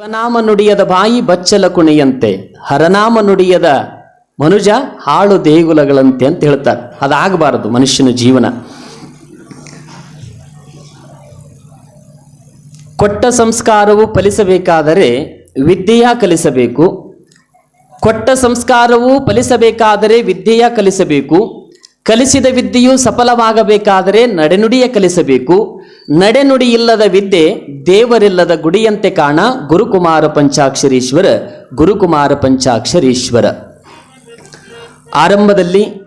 ಶಿವನಾಮ ನುಡಿಯದ ಬಾಯಿ ಬಚ್ಚಲ ಕುಣಿಯಂತೆ, ಹರನಾಮ ನುಡಿಯದ ಮನುಜ ಹಾಳು ದೇಗುಲಗಳಂತೆ ಅಂತ ಹೇಳ್ತಾರೆ. ಅದಾಗಬಾರದು ಮನುಷ್ಯನ ಜೀವನ. ಕೊಟ್ಟ ಸಂಸ್ಕಾರವು ಫಲಿಸಬೇಕಾದರೆ ವಿದ್ಯೆಯ ಕಲಿಸಬೇಕು. ಕೊಟ್ಟ ಸಂಸ್ಕಾರವು ಫಲಿಸಬೇಕಾದರೆ ವಿದ್ಯೆಯ ಕಲಿಸಬೇಕು. ಕಲಿಸಿದ ವಿದ್ಯೆಯು ಸಫಲವಾಗಬೇಕಾದರೆ ನಡೆನುಡಿಯ ಕಲಿಸಬೇಕು. ನಡೆನುಡಿ ಇಲ್ಲದ ವಿದ್ಯೆ ದೇವರಿಲ್ಲದ ಗುಡಿಯಂತೆ ಕಾಣ ಗುರುಕುಮಾರ ಪಂಚಾಕ್ಷರೀಶ್ವರ ಗುರುಕುಮಾರ ಪಂಚಾಕ್ಷರೀಶ್ವರ. ಆರಂಭದಲ್ಲಿ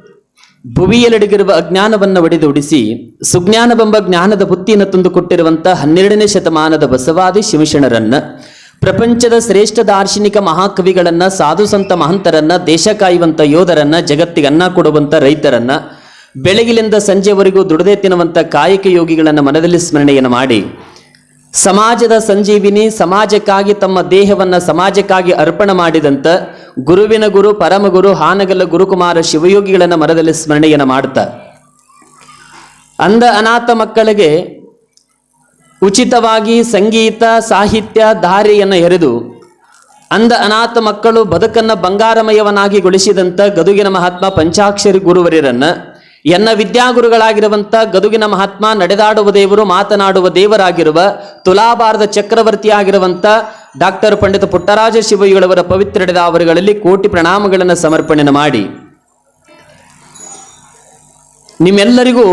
ಭುವಿಯಲಡಗಿರುವ ಅಜ್ಞಾನವನ್ನು ಒಡೆದುಡಿಸಿ ಸುಜ್ಞಾನವೆಂಬ ಜ್ಞಾನದ ಬುತ್ತಿಯನ್ನು ತಂದುಕೊಟ್ಟಿರುವಂಥ ಹನ್ನೆರಡನೇ ಶತಮಾನದ ಬಸವಾದಿ ಶಿವಶರಣರನ್ನ, ಪ್ರಪಂಚದ ಶ್ರೇಷ್ಠ ದಾರ್ಶನಿಕ ಮಹಾಕವಿಗಳನ್ನ ಸಾಧು ಸಂತ ಮಹಂತರನ್ನ, ದೇಶ ಕಾಯುವಂಥ ಯೋಧರನ್ನ, ಜಗತ್ತಿಗೆ ಅನ್ನ ಕೊಡುವಂಥ ರೈತರನ್ನ ಬೆಳಗಿಲಿಂದ ಸಂಜೆವರೆಗೂ ದುಡದೆ ತಿನ್ನುವಂಥ ಕಾಯಕ ಯೋಗಿಗಳನ್ನು ಮನದಲ್ಲಿ ಸ್ಮರಣೆಯನ್ನು ಮಾಡಿ, ಸಮಾಜದ ಸಂಜೀವಿನಿ ಸಮಾಜಕ್ಕಾಗಿ ತಮ್ಮ ದೇಹವನ್ನು ಸಮಾಜಕ್ಕಾಗಿ ಅರ್ಪಣೆ ಮಾಡಿದಂತ ಗುರುವಿನ ಗುರು, ಪರಮಗುರು, ಹಾನಗಲ್ಲ ಗುರುಕುಮಾರ ಶಿವಯೋಗಿಗಳನ್ನು ಮನದಲ್ಲಿ ಸ್ಮರಣೆಯನ್ನು ಮಾಡ್ತಾ. ಅಂಧ ಅನಾಥ ಮಕ್ಕಳಿಗೆ ಉಚಿತವಾಗಿ ಸಂಗೀತ, ಸಾಹಿತ್ಯ ದಾರಿಯನ್ನು ಎರೆದು, ಅಂಧ ಅನಾಥ ಮಕ್ಕಳು ಬದುಕನ್ನು ಬಂಗಾರಮಯವನಾಗಿ ಗೊಳಿಸಿದಂಥ ಗದುಗಿನ ಮಹಾತ್ಮ ಪಂಚಾಕ್ಷರಿ ಗುರುವರಿರನ್ನ ಎನ್ನ ವಿದ್ಯಾಗುರುಗಳಾಗಿರುವಂಥ ಗದುಗಿನ ಮಹಾತ್ಮ, ನಡೆದಾಡುವ ದೇವರು, ಮಾತನಾಡುವ ದೇವರಾಗಿರುವ ತುಲಾಭಾರದ ಚಕ್ರವರ್ತಿಯಾಗಿರುವಂಥ ಡಾಕ್ಟರ್ ಪಂಡಿತ ಪುಟ್ಟರಾಜ ಶಿವಯುಗಳವರ ಪವಿತ್ರ ಅವರುಗಳಲ್ಲಿ ಕೋಟಿ ಪ್ರಣಾಮಗಳನ್ನು ಸಮರ್ಪಣೆ ಮಾಡಿ. ನಿಮ್ಮೆಲ್ಲರಿಗೂ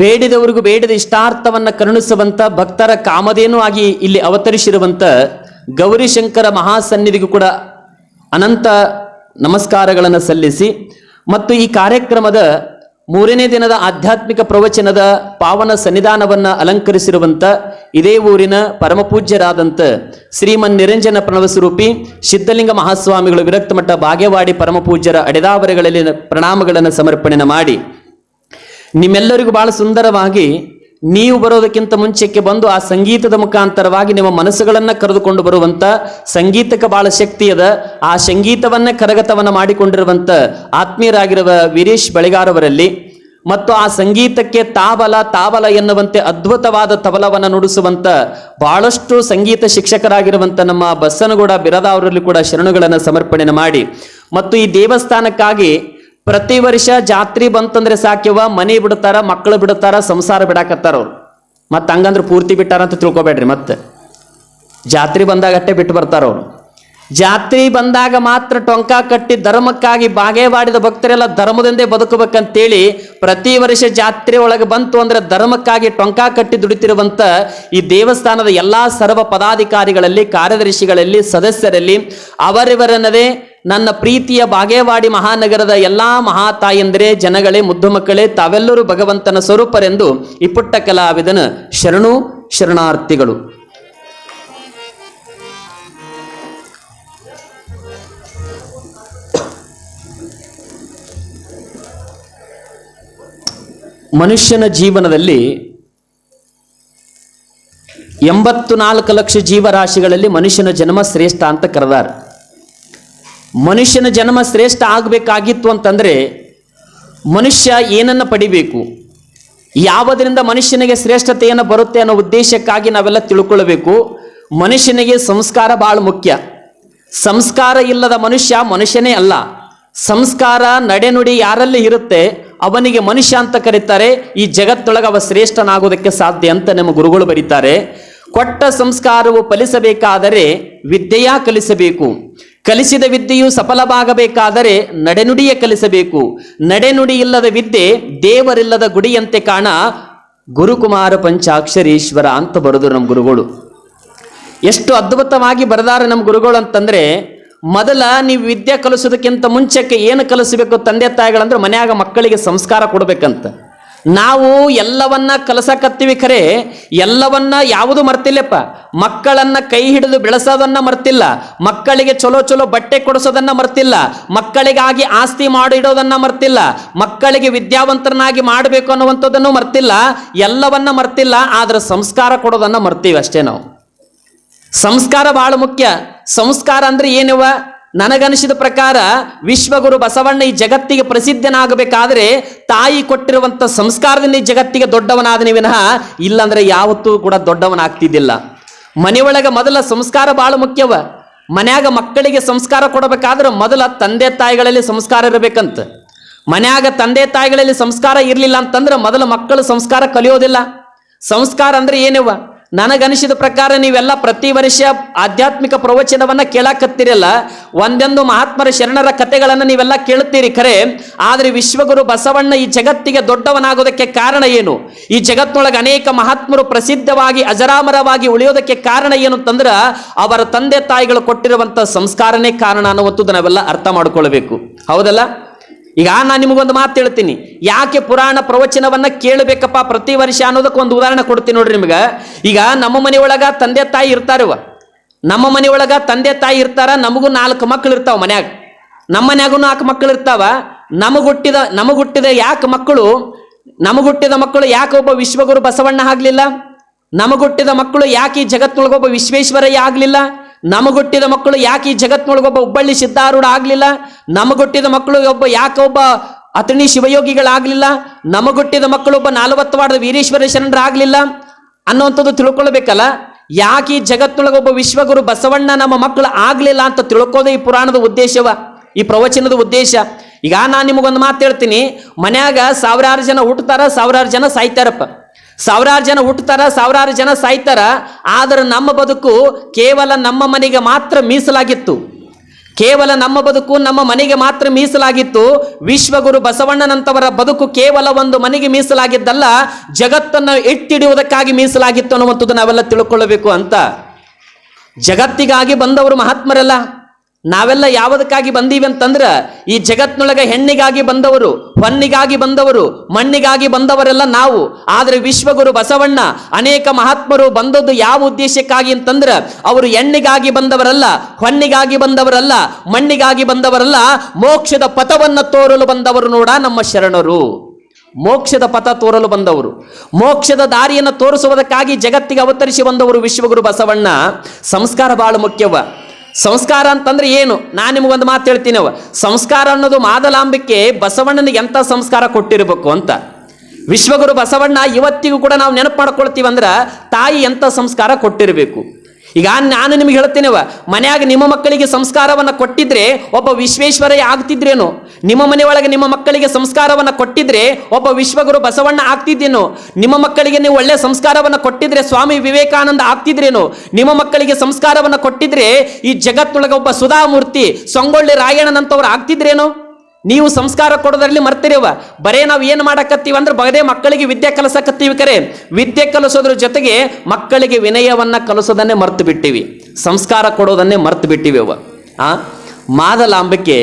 ಬೇಡಿದವರಿಗೂ ಬೇಡದ ಇಷ್ಟಾರ್ಥವನ್ನ ಕರುಣಿಸುವಂತ ಭಕ್ತರ ಕಾಮಧೇನೂ ಆಗಿ ಇಲ್ಲಿ ಅವತರಿಸಿರುವಂತ ಗೌರಿಶಂಕರ ಮಹಾಸನ್ನಿಧಿಗೂ ಕೂಡ ಅನಂತ ನಮಸ್ಕಾರಗಳನ್ನು ಸಲ್ಲಿಸಿ, ಮತ್ತು ಈ ಕಾರ್ಯಕ್ರಮದ ಮೂರನೇ ದಿನದ ಆಧ್ಯಾತ್ಮಿಕ ಪ್ರವಚನದ ಪಾವನ ಸನ್ನಿಧಾನವನ್ನ ಅಲಂಕರಿಸಿರುವಂತ ಇದೇ ಊರಿನ ಪರಮಪೂಜ್ಯರಾದಂತ ಶ್ರೀಮನ್ ನಿರಂಜನ ಪ್ರಣವಸ್ವರೂಪಿ ಸಿದ್ಧಲಿಂಗ ಮಹಾಸ್ವಾಮಿಗಳು ವಿರಕ್ತಮಠ ಬಾಗೇವಾಡಿ ಪರಮಪೂಜ್ಯರ ಅಡೆದಾವರೆಗಳಲ್ಲಿ ಪ್ರಣಾಮಗಳನ್ನು ಸಮರ್ಪಣೆ ಮಾಡಿ. ನಿಮ್ಮೆಲ್ಲರಿಗೂ ಬಹಳ ಸುಂದರವಾಗಿ ನೀವು ಬರೋದಕ್ಕಿಂತ ಮುಂಚೆಕ್ಕೆ ಬಂದು ಆ ಸಂಗೀತದ ಮುಖಾಂತರವಾಗಿ ನಿಮ್ಮ ಮನಸ್ಸುಗಳನ್ನು ಕರೆದುಕೊಂಡು ಬರುವಂತ ಸಂಗೀತಕ್ಕೆ ಬಹಳ ಶಕ್ತಿ ಅದ. ಆ ಸಂಗೀತವನ್ನ ಕರಗತವನ್ನ ಮಾಡಿಕೊಂಡಿರುವಂತ ಆತ್ಮೀಯರಾಗಿರುವ ವೀರೇಶ್ ಬಳಿಗಾರವರಲ್ಲಿ ಮತ್ತು ಆ ಸಂಗೀತಕ್ಕೆ ತಾಬಲ ತಾಬಲ ಎನ್ನುವಂತೆ ಅದ್ಭುತವಾದ ತಬಲವನ್ನು ನುಡಿಸುವಂತ ಬಹಳಷ್ಟು ಸಂಗೀತ ಶಿಕ್ಷಕರಾಗಿರುವಂತ ನಮ್ಮ ಬಸ್ಸನಗೌಡ ಬಿರದಾವರಲ್ಲಿ ಕೂಡ ಶರಣುಗಳನ್ನು ಸಮರ್ಪಣೆ ಮಾಡಿ. ಮತ್ತು ಈ ದೇವಸ್ಥಾನಕ್ಕಾಗಿ ಪ್ರತಿ ವರ್ಷ ಜಾತ್ರೆ ಬಂತಂದ್ರೆ ಸಾಕ್ಯವ, ಮನೆ ಬಿಡ್ತಾರ ಮಕ್ಕಳು ಬಿಡ್ತಾರ, ಸಂಸಾರ ಬಿಡಾಕತ್ತಾರ ಅವ್ರು. ಮತ್ತೆ ಹಂಗಂದ್ರೆ ಪೂರ್ತಿ ಬಿಟ್ಟಾರ ಅಂತ ತಿಳ್ಕೊಬೇಡ್ರಿ ಮತ್ತೆ. ಜಾತ್ರೆ ಬಂದಾಗ ಅಟ್ಟೆ ಬಿಟ್ಟು ಬರ್ತಾರ ಅವ್ರು. ಜಾತ್ರೆ ಬಂದಾಗ ಮಾತ್ರ ಟೊಂಕ ಕಟ್ಟಿ ಧರ್ಮಕ್ಕಾಗಿ ಬಾಗೇವಾಡಿದ ಭಕ್ತರೆಲ್ಲ ಧರ್ಮದಿಂದೇ ಬದುಕಬೇಕಂತೇಳಿ ಪ್ರತಿ ವರ್ಷ ಜಾತ್ರೆ ಒಳಗೆ ಬಂತು ಅಂದ್ರೆ ಧರ್ಮಕ್ಕಾಗಿ ಟೊಂಕ ಕಟ್ಟಿ ದುಡಿತಿರುವಂತ ಈ ದೇವಸ್ಥಾನದ ಎಲ್ಲಾ ಸರ್ವ ಪದಾಧಿಕಾರಿಗಳಲ್ಲಿ, ಕಾರ್ಯದರ್ಶಿಗಳಲ್ಲಿ, ಸದಸ್ಯರಲ್ಲಿ ಅವರಿವರನ್ನದೇ ನನ್ನ ಪ್ರೀತಿಯ ಬಾಗೇವಾಡಿ ಮಹಾನಗರದ ಎಲ್ಲಾ ಮಹಾತಾಯಂದರೆ ಜನಗಳೇ, ಮುದ್ದು ಮಕ್ಕಳೇ, ತಾವೆಲ್ಲರೂ ಭಗವಂತನ ಸ್ವರೂಪರೆಂದು ಈ ಪುಟ್ಟ ಕಲಾವಿದನ ಶರಣು ಶರಣಾರ್ಥಿಗಳು. ಮನುಷ್ಯನ ಜೀವನದಲ್ಲಿ ಎಂಬತ್ತು ನಾಲ್ಕು ಲಕ್ಷ ಜೀವರಾಶಿಗಳಲ್ಲಿ ಮನುಷ್ಯನ ಜನ್ಮ ಶ್ರೇಷ್ಠ ಅಂತ ಕರೆದಾರ. ಮನುಷ್ಯನ ಜನ್ಮ ಶ್ರೇಷ್ಠ ಆಗಬೇಕಾಗಿತ್ತು ಅಂತಂದರೆ ಮನುಷ್ಯ ಏನನ್ನು ಪಡಿಬೇಕು? ಯಾವುದರಿಂದ ಮನುಷ್ಯನಿಗೆ ಶ್ರೇಷ್ಠತೆಯನ್ನು ಬರುತ್ತೆ ಅನ್ನೋ ಉದ್ದೇಶಕ್ಕಾಗಿ ನಾವೆಲ್ಲ ತಿಳ್ಕೊಳ್ಬೇಕು. ಮನುಷ್ಯನಿಗೆ ಸಂಸ್ಕಾರ ಬಹಳ ಮುಖ್ಯ. ಸಂಸ್ಕಾರ ಇಲ್ಲದ ಮನುಷ್ಯ ಮನುಷ್ಯನೇ ಅಲ್ಲ. ಸಂಸ್ಕಾರ ನಡೆನುಡಿ ಯಾರಲ್ಲಿ ಇರುತ್ತೆ? ಅವನಿಗೆ ಮನುಷ್ಯ ಅಂತ ಕರೀತಾರೆ. ಈ ಜಗತ್ತೊಳಗೆ ಅವ ಶ್ರೇಷ್ಠನಾಗೋದಕ್ಕೆ ಸಾಧ್ಯ ಅಂತ ನಮ್ಮ ಗುರುಗಳು ಬರೀತಾರೆ. ಕೊಟ್ಟ ಸಂಸ್ಕಾರವು ಫಲಿಸಬೇಕಾದರೆ ವಿದ್ಯೆಯ ಕಲಿಸಬೇಕು? ಕಲಿಸಿದ ವಿದ್ಯೆಯು ಸಫಲವಾಗಬೇಕಾದರೆ ನಡೆನುಡಿಯೇ ಕಲಿಸಬೇಕು. ನಡೆನುಡಿ ಇಲ್ಲದ ವಿದ್ಯೆ ದೇವರಿಲ್ಲದ ಗುಡಿಯಂತೆ ಕಾಣ. ಗುರುಕುಮಾರ ಪಂಚಾಕ್ಷರೀಶ್ವರ ಅಂತ ಬರೆದು ನಮ್ಮ ಗುರುಗಳು. ಎಷ್ಟು ಅದ್ಭುತವಾಗಿ ಬರೆದಾರೆ ನಮ್ಮ ಗುರುಗಳು ಅಂತಂದ್ರೆ, ಮೊದಲ ನೀವು ವಿದ್ಯೆ ಕಲಿಸೋದಕ್ಕಿಂತ ಮುಂಚೆಕ್ಕೆ ಏನು ಕಲಿಸಬೇಕು ತಂದೆ ತಾಯಿಗಳಂದ್ರೆ ಮನೆಯಾಗ ಮಕ್ಕಳಿಗೆ ಸಂಸ್ಕಾರ ಕೊಡ್ಬೇಕಂತ. ನಾವು ಎಲ್ಲವನ್ನ ಕಲಸಕತ್ತೀವಿ ಖರೆ. ಎಲ್ಲವನ್ನ ಯಾವುದು ಮರ್ತಿಲ್ಲಪ್ಪ. ಮಕ್ಕಳನ್ನ ಕೈ ಹಿಡಿದು ಬೆಳೆಸೋದನ್ನ ಮರ್ತಿಲ್ಲ. ಮಕ್ಕಳಿಗೆ ಚಲೋ ಚಲೋ ಬಟ್ಟೆ ಕೊಡಿಸೋದನ್ನ ಮರ್ತಿಲ್ಲ. ಮಕ್ಕಳಿಗಾಗಿ ಆಸ್ತಿ ಮಾಡಿಡೋದನ್ನ ಮರ್ತಿಲ್ಲ. ಮಕ್ಕಳಿಗೆ ವಿದ್ಯಾವಂತರನ್ನಾಗಿ ಮಾಡಬೇಕು ಅನ್ನುವಂಥದ್ದನ್ನು ಮರ್ತಿಲ್ಲ. ಎಲ್ಲವನ್ನ ಮರ್ತಿಲ್ಲ. ಆದ್ರೆ ಸಂಸ್ಕಾರ ಕೊಡೋದನ್ನ ಮರ್ತೀವಿ ಅಷ್ಟೇ ನಾವು. ಸಂಸ್ಕಾರ ಬಹಳ ಮುಖ್ಯ. ಸಂಸ್ಕಾರ ಅಂದ್ರೆ ಏನವ? ನನಗನಿಸಿದ ಪ್ರಕಾರ ವಿಶ್ವಗುರು ಬಸವಣ್ಣ ಈ ಜಗತ್ತಿಗೆ ಪ್ರಸಿದ್ಧನಾಗಬೇಕಾದ್ರೆ ತಾಯಿ ಕೊಟ್ಟಿರುವಂತ ಈ ಜಗತ್ತಿಗೆ ದೊಡ್ಡವನಾದನೇ ವಿನಃ ಇಲ್ಲಂದ್ರೆ ಯಾವತ್ತೂ ಕೂಡ ದೊಡ್ಡವನಾಗ್ತಿದ್ದಿಲ್ಲ. ಮನೆಯೊಳಗೆ ಮೊದಲ ಸಂಸ್ಕಾರ ಬಹಳ ಮುಖ್ಯವ. ಮನ್ಯಾಗ ಮಕ್ಕಳಿಗೆ ಸಂಸ್ಕಾರ ಕೊಡಬೇಕಾದ್ರೆ ಮೊದಲ ತಂದೆ ತಾಯಿಗಳಲ್ಲಿ ಸಂಸ್ಕಾರ ಇರಬೇಕಂತ. ಮನ್ಯಾಗ ತಂದೆ ತಾಯಿಗಳಲ್ಲಿ ಸಂಸ್ಕಾರ ಇರಲಿಲ್ಲ ಅಂತಂದ್ರೆ ಮೊದಲ ಮಕ್ಕಳು ಸಂಸ್ಕಾರ ಕಲಿಯೋದಿಲ್ಲ. ಸಂಸ್ಕಾರ ಅಂದ್ರೆ ಏನವ? ನನಗನಿಸಿದ ಪ್ರಕಾರ ನೀವೆಲ್ಲ ಪ್ರತಿ ವರ್ಷ ಆಧ್ಯಾತ್ಮಿಕ ಪ್ರವಚನವನ್ನ ಕೇಳಾಕತ್ತಿರಲ್ಲ. ಒಂದೊಂದು ಮಹಾತ್ಮರ ಶರಣರ ಕಥೆಗಳನ್ನು ನೀವೆಲ್ಲ ಕೇಳುತ್ತೀರಿ ಖರೆ. ಆದರೆ ವಿಶ್ವಗುರು ಬಸವಣ್ಣ ಈ ಜಗತ್ತಿಗೆ ದೊಡ್ಡವನಾಗೋದಕ್ಕೆ ಕಾರಣ ಏನು? ಈ ಜಗತ್ತಿನೊಳಗೆ ಅನೇಕ ಮಹಾತ್ಮರು ಪ್ರಸಿದ್ಧವಾಗಿ, ಅಜರಾಮರವಾಗಿ ಉಳಿಯೋದಕ್ಕೆ ಕಾರಣ ಏನು ಅಂತಂದ್ರೆ ಅವರ ತಂದೆ ತಾಯಿಗಳು ಕೊಟ್ಟಿರುವಂಥ ಸಂಸ್ಕಾರನೇ ಕಾರಣ ಅನ್ನುವಂಥದ್ದು ನಾವೆಲ್ಲ ಅರ್ಥ ಮಾಡ್ಕೊಳ್ಬೇಕು. ಹೌದಲ್ಲ? ಈಗ ನಾನು ನಿಮಗೊಂದು ಮಾತು ಹೇಳ್ತೀನಿ. ಯಾಕೆ ಪುರಾಣ ಪ್ರವಚನವನ್ನ ಕೇಳಬೇಕಪ್ಪ ಪ್ರತಿ ವರ್ಷ ಅನ್ನೋದಕ್ಕೆ ಒಂದು ಉದಾಹರಣೆ ಕೊಡ್ತೀನಿ ನೋಡ್ರಿ ನಿಮ್ಗೆ. ಈಗ ನಮ್ಮ ಮನೆಯೊಳಗ ತಂದೆ ತಾಯಿ ಇರ್ತಾರವ ನಮ್ಮ ಮನೆಯೊಳಗ ತಂದೆ ತಾಯಿ ಇರ್ತಾರ, ನಮಗೂ ನಾಲ್ಕು ಮಕ್ಕಳು ಇರ್ತಾವ ಮನ್ಯಾಗ. ನಮ್ಮ ಮನ್ಯಾಗೂ ನಾಲ್ಕು ಮಕ್ಕಳು ಇರ್ತಾವ. ನಮಗುಟ್ಟಿದ ನಮಗುಟ್ಟಿದ ಯಾಕೆ ಮಕ್ಕಳು, ನಮಗುಟ್ಟಿದ ಮಕ್ಕಳು ಯಾಕೆ ಒಬ್ಬ ವಿಶ್ವಗುರು ಬಸವಣ್ಣ ಆಗ್ಲಿಲ್ಲ? ನಮಗುಟ್ಟಿದ ಮಕ್ಕಳು ಯಾಕೆ ಈ ಜಗತ್ತೊಳಗೊಬ್ಬ ವಿಶ್ವೇಶ್ವರಯ್ಯ ಆಗ್ಲಿಲ್ಲ? ನಮಗುಟ್ಟಿದ ಮಕ್ಕಳು ಯಾಕೆ ಈ ಜಗತ್ತಿನೊಳಗೊಬ್ಬ ಹುಬ್ಬಳ್ಳಿ ಸಿದ್ಧಾರೂಢ ಆಗ್ಲಿಲ್ಲ? ನಮಗುಟ್ಟಿದ ಮಕ್ಕಳು ಒಬ್ಬ ಯಾಕೆ ಒಬ್ಬ ಅತಣಿ ಶಿವಯೋಗಿಗಳಾಗ್ಲಿಲ್ಲ? ನಮಗೊಟ್ಟಿದ ಮಕ್ಕಳು ಒಬ್ಬ ನಾಲ್ವತ್ತು ವಾರದ ವೀರೇಶ್ವರ ಶರಣರಾಗಲಿಲ್ಲ? ಅನ್ನುವಂಥದ್ದು ತಿಳ್ಕೊಳ್ಬೇಕಲ್ಲ? ಯಾಕೆ ಈ ಜಗತ್ತಿನೊಳಗೆ ಒಬ್ಬ ವಿಶ್ವಗುರು ಬಸವಣ್ಣ ನಮ್ಮ ಮಕ್ಕಳು ಆಗಲಿಲ್ಲ ಅಂತ ತಿಳ್ಕೋದೇ ಈ ಪುರಾಣದ ಉದ್ದೇಶವ, ಈ ಪ್ರವಚನದ ಉದ್ದೇಶ? ಈಗ ನಾನು ನಿಮಗೊಂದು ಮಾತು ಹೇಳ್ತೀನಿ. ಮನ್ಯಾಗ ಸಾವಿರಾರು ಜನ ಹುಟ್ಟುತ್ತಾರ ಸಾವಿರಾರು ಜನ ಸಾಯ್ತಾರಪ್ಪ. ಸಾವಿರಾರು ಜನ ಹುಟ್ಟುತ್ತಾರ, ಸಾವಿರಾರು ಜನ ಸಾಯ್ತಾರ. ಆದರೆ ನಮ್ಮ ಬದುಕು ಕೇವಲ ನಮ್ಮ ಮನೆಗೆ ಮಾತ್ರ ಮೀಸಲಾಗಿತ್ತು. ಕೇವಲ ನಮ್ಮ ಬದುಕು ನಮ್ಮ ಮನೆಗೆ ಮಾತ್ರ ಮೀಸಲಾಗಿತ್ತು. ವಿಶ್ವಗುರು ಬಸವಣ್ಣನಂತವರ ಬದುಕು ಕೇವಲ ಒಂದು ಮನೆಗೆ ಮೀಸಲಾಗಿದ್ದಲ್ಲ, ಜಗತ್ತನ್ನು ಎತ್ತಿಡುವುದಕ್ಕಾಗಿ ಮೀಸಲಾಗಿತ್ತು ಅನ್ನುವಂಥದ್ದು ನಾವೆಲ್ಲ ತಿಳ್ಕೊಳ್ಳಬೇಕು ಅಂತ. ಜಗತ್ತಿಗಾಗಿ ಬಂದವರು ಮಹಾತ್ಮರಲ್ಲ. ನಾವೆಲ್ಲ ಯಾವುದಕ್ಕಾಗಿ ಬಂದೀವಿ ಅಂತಂದ್ರ, ಈ ಜಗತ್ನೊಳಗೆ ಹೆಣ್ಣಿಗಾಗಿ ಬಂದವರು ಹೊನ್ನಿಗಾಗಿ ಬಂದವರು, ಮಣ್ಣಿಗಾಗಿ ಬಂದವರೆಲ್ಲ ನಾವು. ಆದರೆ ವಿಶ್ವಗುರು ಬಸವಣ್ಣ ಅನೇಕ ಮಹಾತ್ಮರು ಬಂದದ್ದು ಯಾವ ಉದ್ದೇಶಕ್ಕಾಗಿ ಅಂತಂದ್ರೆ, ಅವರು ಹೆಣ್ಣಿಗಾಗಿ ಬಂದವರಲ್ಲ ಹೊನ್ನಿಗಾಗಿ ಬಂದವರಲ್ಲ, ಮಣ್ಣಿಗಾಗಿ ಬಂದವರಲ್ಲ, ಮೋಕ್ಷದ ಪಥವನ್ನ ತೋರಲು ಬಂದವರು ನೋಡ ನಮ್ಮ ಶರಣರು. ಮೋಕ್ಷದ ಪಥ ತೋರಲು ಬಂದವರು. ಮೋಕ್ಷದ ದಾರಿಯನ್ನು ತೋರಿಸುವುದಕ್ಕಾಗಿ ಜಗತ್ತಿಗೆ ಅವತರಿಸಿ ಬಂದವರು ವಿಶ್ವಗುರು ಬಸವಣ್ಣ. ಸಂಸ್ಕಾರ ಬಹಳ ಮುಖ್ಯವ. ಸಂಸ್ಕಾರ ಅಂತಂದ್ರೆ ಏನು? ನಾನು ನಿಮಗೊಂದು ಮಾತು ಹೇಳ್ತೀನಿ ಅವ ಸಂಸ್ಕಾರ ಅನ್ನೋದು ಮಾದಲಾಂಬಿಕೆ ಬಸವಣ್ಣನಿಗೆ ಎಂಥ ಸಂಸ್ಕಾರ ಕೊಟ್ಟಿರಬೇಕು ಅಂತ. ವಿಶ್ವಗುರು ಬಸವಣ್ಣ ಇವತ್ತಿಗೂ ಕೂಡ ನಾವು ನೆನಪು ಮಾಡ್ಕೊಳ್ತೀವಿ ಅಂದ್ರೆ ತಾಯಿ ಎಂಥ ಸಂಸ್ಕಾರ ಕೊಟ್ಟಿರಬೇಕು. ಈಗ ನಾನು ನಿಮಗೆ ಹೇಳ್ತೇನೆವ ಮನೆಯಾಗ ನಿಮ್ಮ ಮಕ್ಕಳಿಗೆ ಸಂಸ್ಕಾರವನ್ನು ಕೊಟ್ಟಿದ್ರೆ ಒಬ್ಬ ವಿಶ್ವೇಶ್ವರಯ್ಯ ಆಗ್ತಿದ್ರೇನು? ನಿಮ್ಮ ಮನೆಯೊಳಗೆ ನಿಮ್ಮ ಮಕ್ಕಳಿಗೆ ಸಂಸ್ಕಾರವನ್ನ ಕೊಟ್ಟಿದ್ರೆ ಒಬ್ಬ ವಿಶ್ವಗುರು ಬಸವಣ್ಣ ಆಗ್ತಿದ್ದೇನು ನಿಮ್ಮ ಮಕ್ಕಳಿಗೆ ನೀವು ಒಳ್ಳೆ ಸಂಸ್ಕಾರವನ್ನ ಕೊಟ್ಟಿದ್ರೆ ಸ್ವಾಮಿ ವಿವೇಕಾನಂದ ಆಗ್ತಿದ್ರೇನು? ನಿಮ್ಮ ಮಕ್ಕಳಿಗೆ ಸಂಸ್ಕಾರವನ್ನ ಕೊಟ್ಟಿದ್ರೆ ಈ ಜಗತ್ತೊಳಗೆ ಒಬ್ಬ ಸುಧಾಮೂರ್ತಿ, ಸಂಗೊಳ್ಳಿ ರಾಯಣ್ಣನಂತವ್ರು ಆಗ್ತಿದ್ರೇನು? ನೀವು ಸಂಸ್ಕಾರ ಕೊಡೋದ್ರಲ್ಲಿ ಮರ್ತಿರೇವ ಬರೇ ನಾವು ಏನು ಮಾಡಕತ್ತೀವಿ ಅಂದ್ರೆ ಬಗದೇ ಮಕ್ಕಳಿಗೆ ವಿದ್ಯೆ ಕಲಸಕತ್ತೀವಿ ಕರೆ. ವಿದ್ಯೆ ಕಲಿಸೋದ್ರ ಜೊತೆಗೆ ಮಕ್ಕಳಿಗೆ ವಿನಯವನ್ನ ಕಲಿಸೋದನ್ನೇ ಮರ್ತು ಬಿಟ್ಟಿವಿ. ಸಂಸ್ಕಾರ ಕೊಡೋದನ್ನೇ ಮರ್ತು ಬಿಟ್ಟಿವಿ ಅವ ಆ? ಮಾದಲಾಂಬಕ್ಕೆ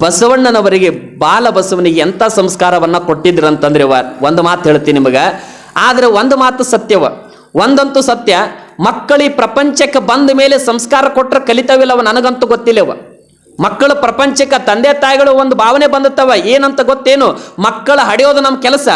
ಬಸವಣ್ಣನವರಿಗೆ ಬಾಲ ಬಸವನಿಗೆ ಎಂಥ ಸಂಸ್ಕಾರವನ್ನ ಕೊಟ್ಟಿದ್ರು ಅಂತಂದ್ರೆ ಒಂದು ಮಾತು ಹೇಳ್ತೀನಿ ನಿಮಗೆ. ಆದ್ರೆ ಒಂದು ಮಾತು ಸತ್ಯವ ಒಂದಂತೂ ಸತ್ಯ, ಮಕ್ಕಳಿ ಪ್ರಪಂಚಕ್ಕೆ ಬಂದ ಮೇಲೆ ಸಂಸ್ಕಾರ ಕೊಟ್ಟರೆ ಕಲಿತಾವಿಲ್ಲವ ನನಗಂತೂ ಗೊತ್ತಿಲ್ಲವ ಮಕ್ಕಳು ಪ್ರಪಂಚಕ್ಕೆ ತಂದೆ ತಾಯಿಗಳು ಒಂದು ಭಾವನೆ ಬಂದುತ್ತವ, ಏನಂತ ಗೊತ್ತೇನು? ಮಕ್ಕಳು ಹಡಿಯೋದು ನಮ್ಮ ಕೆಲಸ,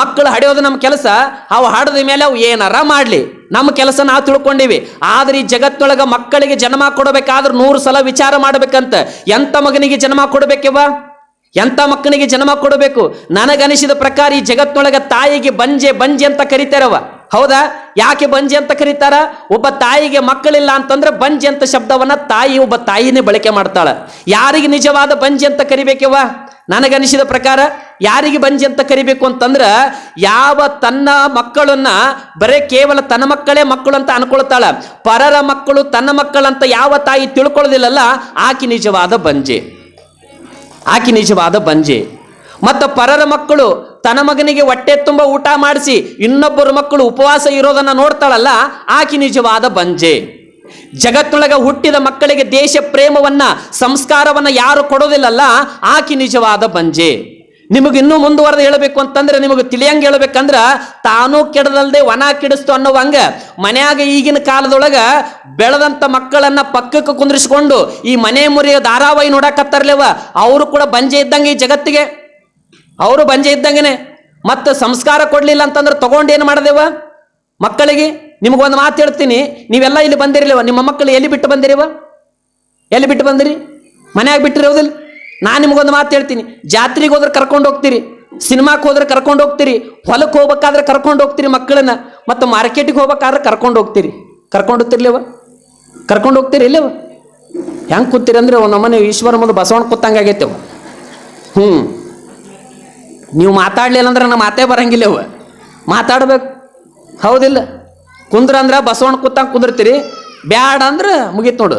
ಮಕ್ಕಳು ಹಡಿಯೋದು ನಮ್ಮ ಕೆಲಸ, ಅವು ಹಾಡದ ಮೇಲೆ ಅವು ಏನಾರ ಮಾಡಲಿ. ನಮ್ಮ ಕೆಲಸ ನಾವು ತಿಳ್ಕೊಂಡಿವಿ. ಆದ್ರೆ ಈ ಜಗತ್ತೊಳಗ ಮಕ್ಕಳಿಗೆ ಜನ್ಮ ಕೊಡಬೇಕಾದ್ರೆ ನೂರು ಸಲ ವಿಚಾರ ಮಾಡಬೇಕಂತ ಎಂತ ಮಗನಿಗೆ ಜನ್ಮ ಕೊಡಬೇಕಿವ ಎಂತ ಮಕ್ಕನಿಗೆ ಜನ್ಮ ಕೊಡಬೇಕು? ನನಗನಿಸಿದ ಪ್ರಕಾರ ಈ ಜಗತ್ತೊಳಗೆ ತಾಯಿಗೆ ಬಂಜೆ ಬಂಜೆ ಅಂತ ಕರೀತಾರವ ಹೌದಾ? ಯಾಕೆ ಬಂಜಿ ಅಂತ ಕರೀತಾರ? ಒಬ್ಬ ತಾಯಿಗೆ ಮಕ್ಕಳಿಲ್ಲ ಅಂತಂದ್ರೆ ಬಂಜಿ ಅಂತ ಶಬ್ದವನ್ನ ತಾಯಿ ಒಬ್ಬ ತಾಯಿನೇ ಬಳಕೆ ಮಾಡ್ತಾಳ. ಯಾರಿಗೆ ನಿಜವಾದ ಬಂಜಿ ಅಂತ ಕರಿಬೇಕವ್ವ? ನನಗನಿಸಿದ ಪ್ರಕಾರ ಯಾರಿಗೆ ಬಂಜಿ ಅಂತ ಕರಿಬೇಕು ಅಂತಂದ್ರ ಯಾವ ತನ್ನ ಮಕ್ಕಳನ್ನ, ಬರೇ ಕೇವಲ ತನ್ನ ಮಕ್ಕಳೇ ಮಕ್ಕಳು ಅಂತ ಅನ್ಕೊಳ್ತಾಳ. ಪರರ ಮಕ್ಕಳು ತನ್ನ ಮಕ್ಕಳಂತ ಯಾವ ತಾಯಿ ತಿಳ್ಕೊಳ್ಳೋದಿಲ್ಲಲ್ಲ, ಆಕಿ ನಿಜವಾದ ಬಂಜೆ. ಆಕಿ ನಿಜವಾದ ಬಂಜೆ. ಮತ್ತು ಪರರ ಮಕ್ಕಳು ತನ್ನ ಮಗನಿಗೆ ಹೊಟ್ಟೆ ತುಂಬ ಊಟ ಮಾಡಿಸಿ ಇನ್ನೊಬ್ಬರು ಮಕ್ಕಳು ಉಪವಾಸ ಇರೋದನ್ನ ನೋಡ್ತಾಳಲ್ಲ, ಆಕಿ ನಿಜವಾದ ಬಂಜೆ. ಜಗತ್ತೊಳಗ ಹುಟ್ಟಿದ ಮಕ್ಕಳಿಗೆ ದೇಶ ಪ್ರೇಮವನ್ನ, ಸಂಸ್ಕಾರವನ್ನ ಯಾರು ಕೊಡೋದಿಲ್ಲಲ್ಲ, ಆಕಿ ನಿಜವಾದ ಬಂಜೆ. ನಿಮಗೆ ಇನ್ನೂ ಮುಂದುವರೆದು ಹೇಳಬೇಕು ಅಂತಂದ್ರೆ, ನಿಮಗೆ ತಿಳಿಯಂಗೆ ಹೇಳ್ಬೇಕಂದ್ರೆ, ತಾನೂ ಕೆಡದಲ್ದೆ ವನ ಕೆಡಿಸ್ತು ಅನ್ನೋವಂಗ ಮನೆಯಾಗ ಈಗಿನ ಕಾಲದೊಳಗ ಬೆಳೆದಂತ ಮಕ್ಕಳನ್ನ ಪಕ್ಕಕ್ಕೆ ಕುಂದ್ರಿಸ್ಕೊಂಡು ಈ ಮನೆ ಮುರಿಯ ಧಾರಾವಾಹಿ ನೋಡಕತ್ತಾರ್ಲೇವ, ಅವರು ಕೂಡ ಬಂಜೆ ಇದ್ದಂಗೆ ಈ ಜಗತ್ತಿಗೆ. ಅವರು ಬಂಜೆ ಇದ್ದಂಗೆನೆ, ಮತ್ತು ಸಂಸ್ಕಾರ ಕೊಡ್ಲಿಲ್ಲ ಅಂತಂದ್ರೆ ತಗೊಂಡು ಏನು ಮಾಡಿದೆವ? ಮಕ್ಕಳಿಗೆ ನಿಮಗೊಂದು ಮಾತು ಹೇಳ್ತೀನಿ, ನೀವೆಲ್ಲ ಇಲ್ಲಿ ಬಂದಿರಲಿವ ನಿಮ್ಮ ಮಕ್ಕಳು ಎಲ್ಲಿ ಬಿಟ್ಟು ಬಂದಿರಿವ? ಎಲ್ಲಿ ಬಿಟ್ಟು ಬಂದಿರಿ? ಮನೆಯಾಗ ಬಿಟ್ಟಿರೋದಿಲ್ಲ? ನಾನು ನಿಮಗೊಂದು ಮಾತು ಹೇಳ್ತೀನಿ, ಜಾತ್ರೆಗೆ ಹೋದ್ರೆ ಕರ್ಕೊಂಡು ಹೋಗ್ತೀರಿ, ಸಿನಿಮಾಕ್ಕೆ ಹೋದ್ರೆ ಕರ್ಕೊಂಡು ಹೋಗ್ತೀರಿ, ಹೊಲಕ್ಕೆ ಹೋಗ್ಬೇಕಾದ್ರೆ ಕರ್ಕೊಂಡು ಹೋಗ್ತೀರಿ ಮಕ್ಕಳನ್ನ, ಮತ್ತು ಮಾರ್ಕೆಟಿಗೆ ಹೋಗ್ಬೇಕಾದ್ರೆ ಕರ್ಕೊಂಡು ಹೋಗ್ತೀರಿ. ಕರ್ಕೊಂಡು ಹೋಗ್ತಿರ್ಲಿವ? ಕರ್ಕೊಂಡು ಹೋಗ್ತೀರಿ ಇಲ್ಲವ? ಹೆಂಗೆ ಕೂತೀರಿ ಅಂದ್ರೆ ನಮ್ಮನೆ ಈಶ್ವರ ಮುಂದೆ ಬಸವಣ್ಣ ಕೂತಂಗೆ ಆಗೈತೆವ ಹ್ಞೂ ನೀವು ಮಾತಾಡ್ಲಿಲ್ಲ ಅಂದ್ರೆ ನಮ್ಮ ಮಾತೇ ಬರಂಗಿಲ್ಲ ಅವ ಮಾತಾಡ್ಬೇಕು. ಹೌದಿಲ್ಲ. ಕುಂದ್ರ ಅಂದ್ರೆ ಬಸವಣ್ಣ ಕೂತಂಗೆ ಕುಂದಿರ್ತೀರಿ. ಬ್ಯಾಡ ಅಂದ್ರೆ ಮುಗೀತು ನೋಡು.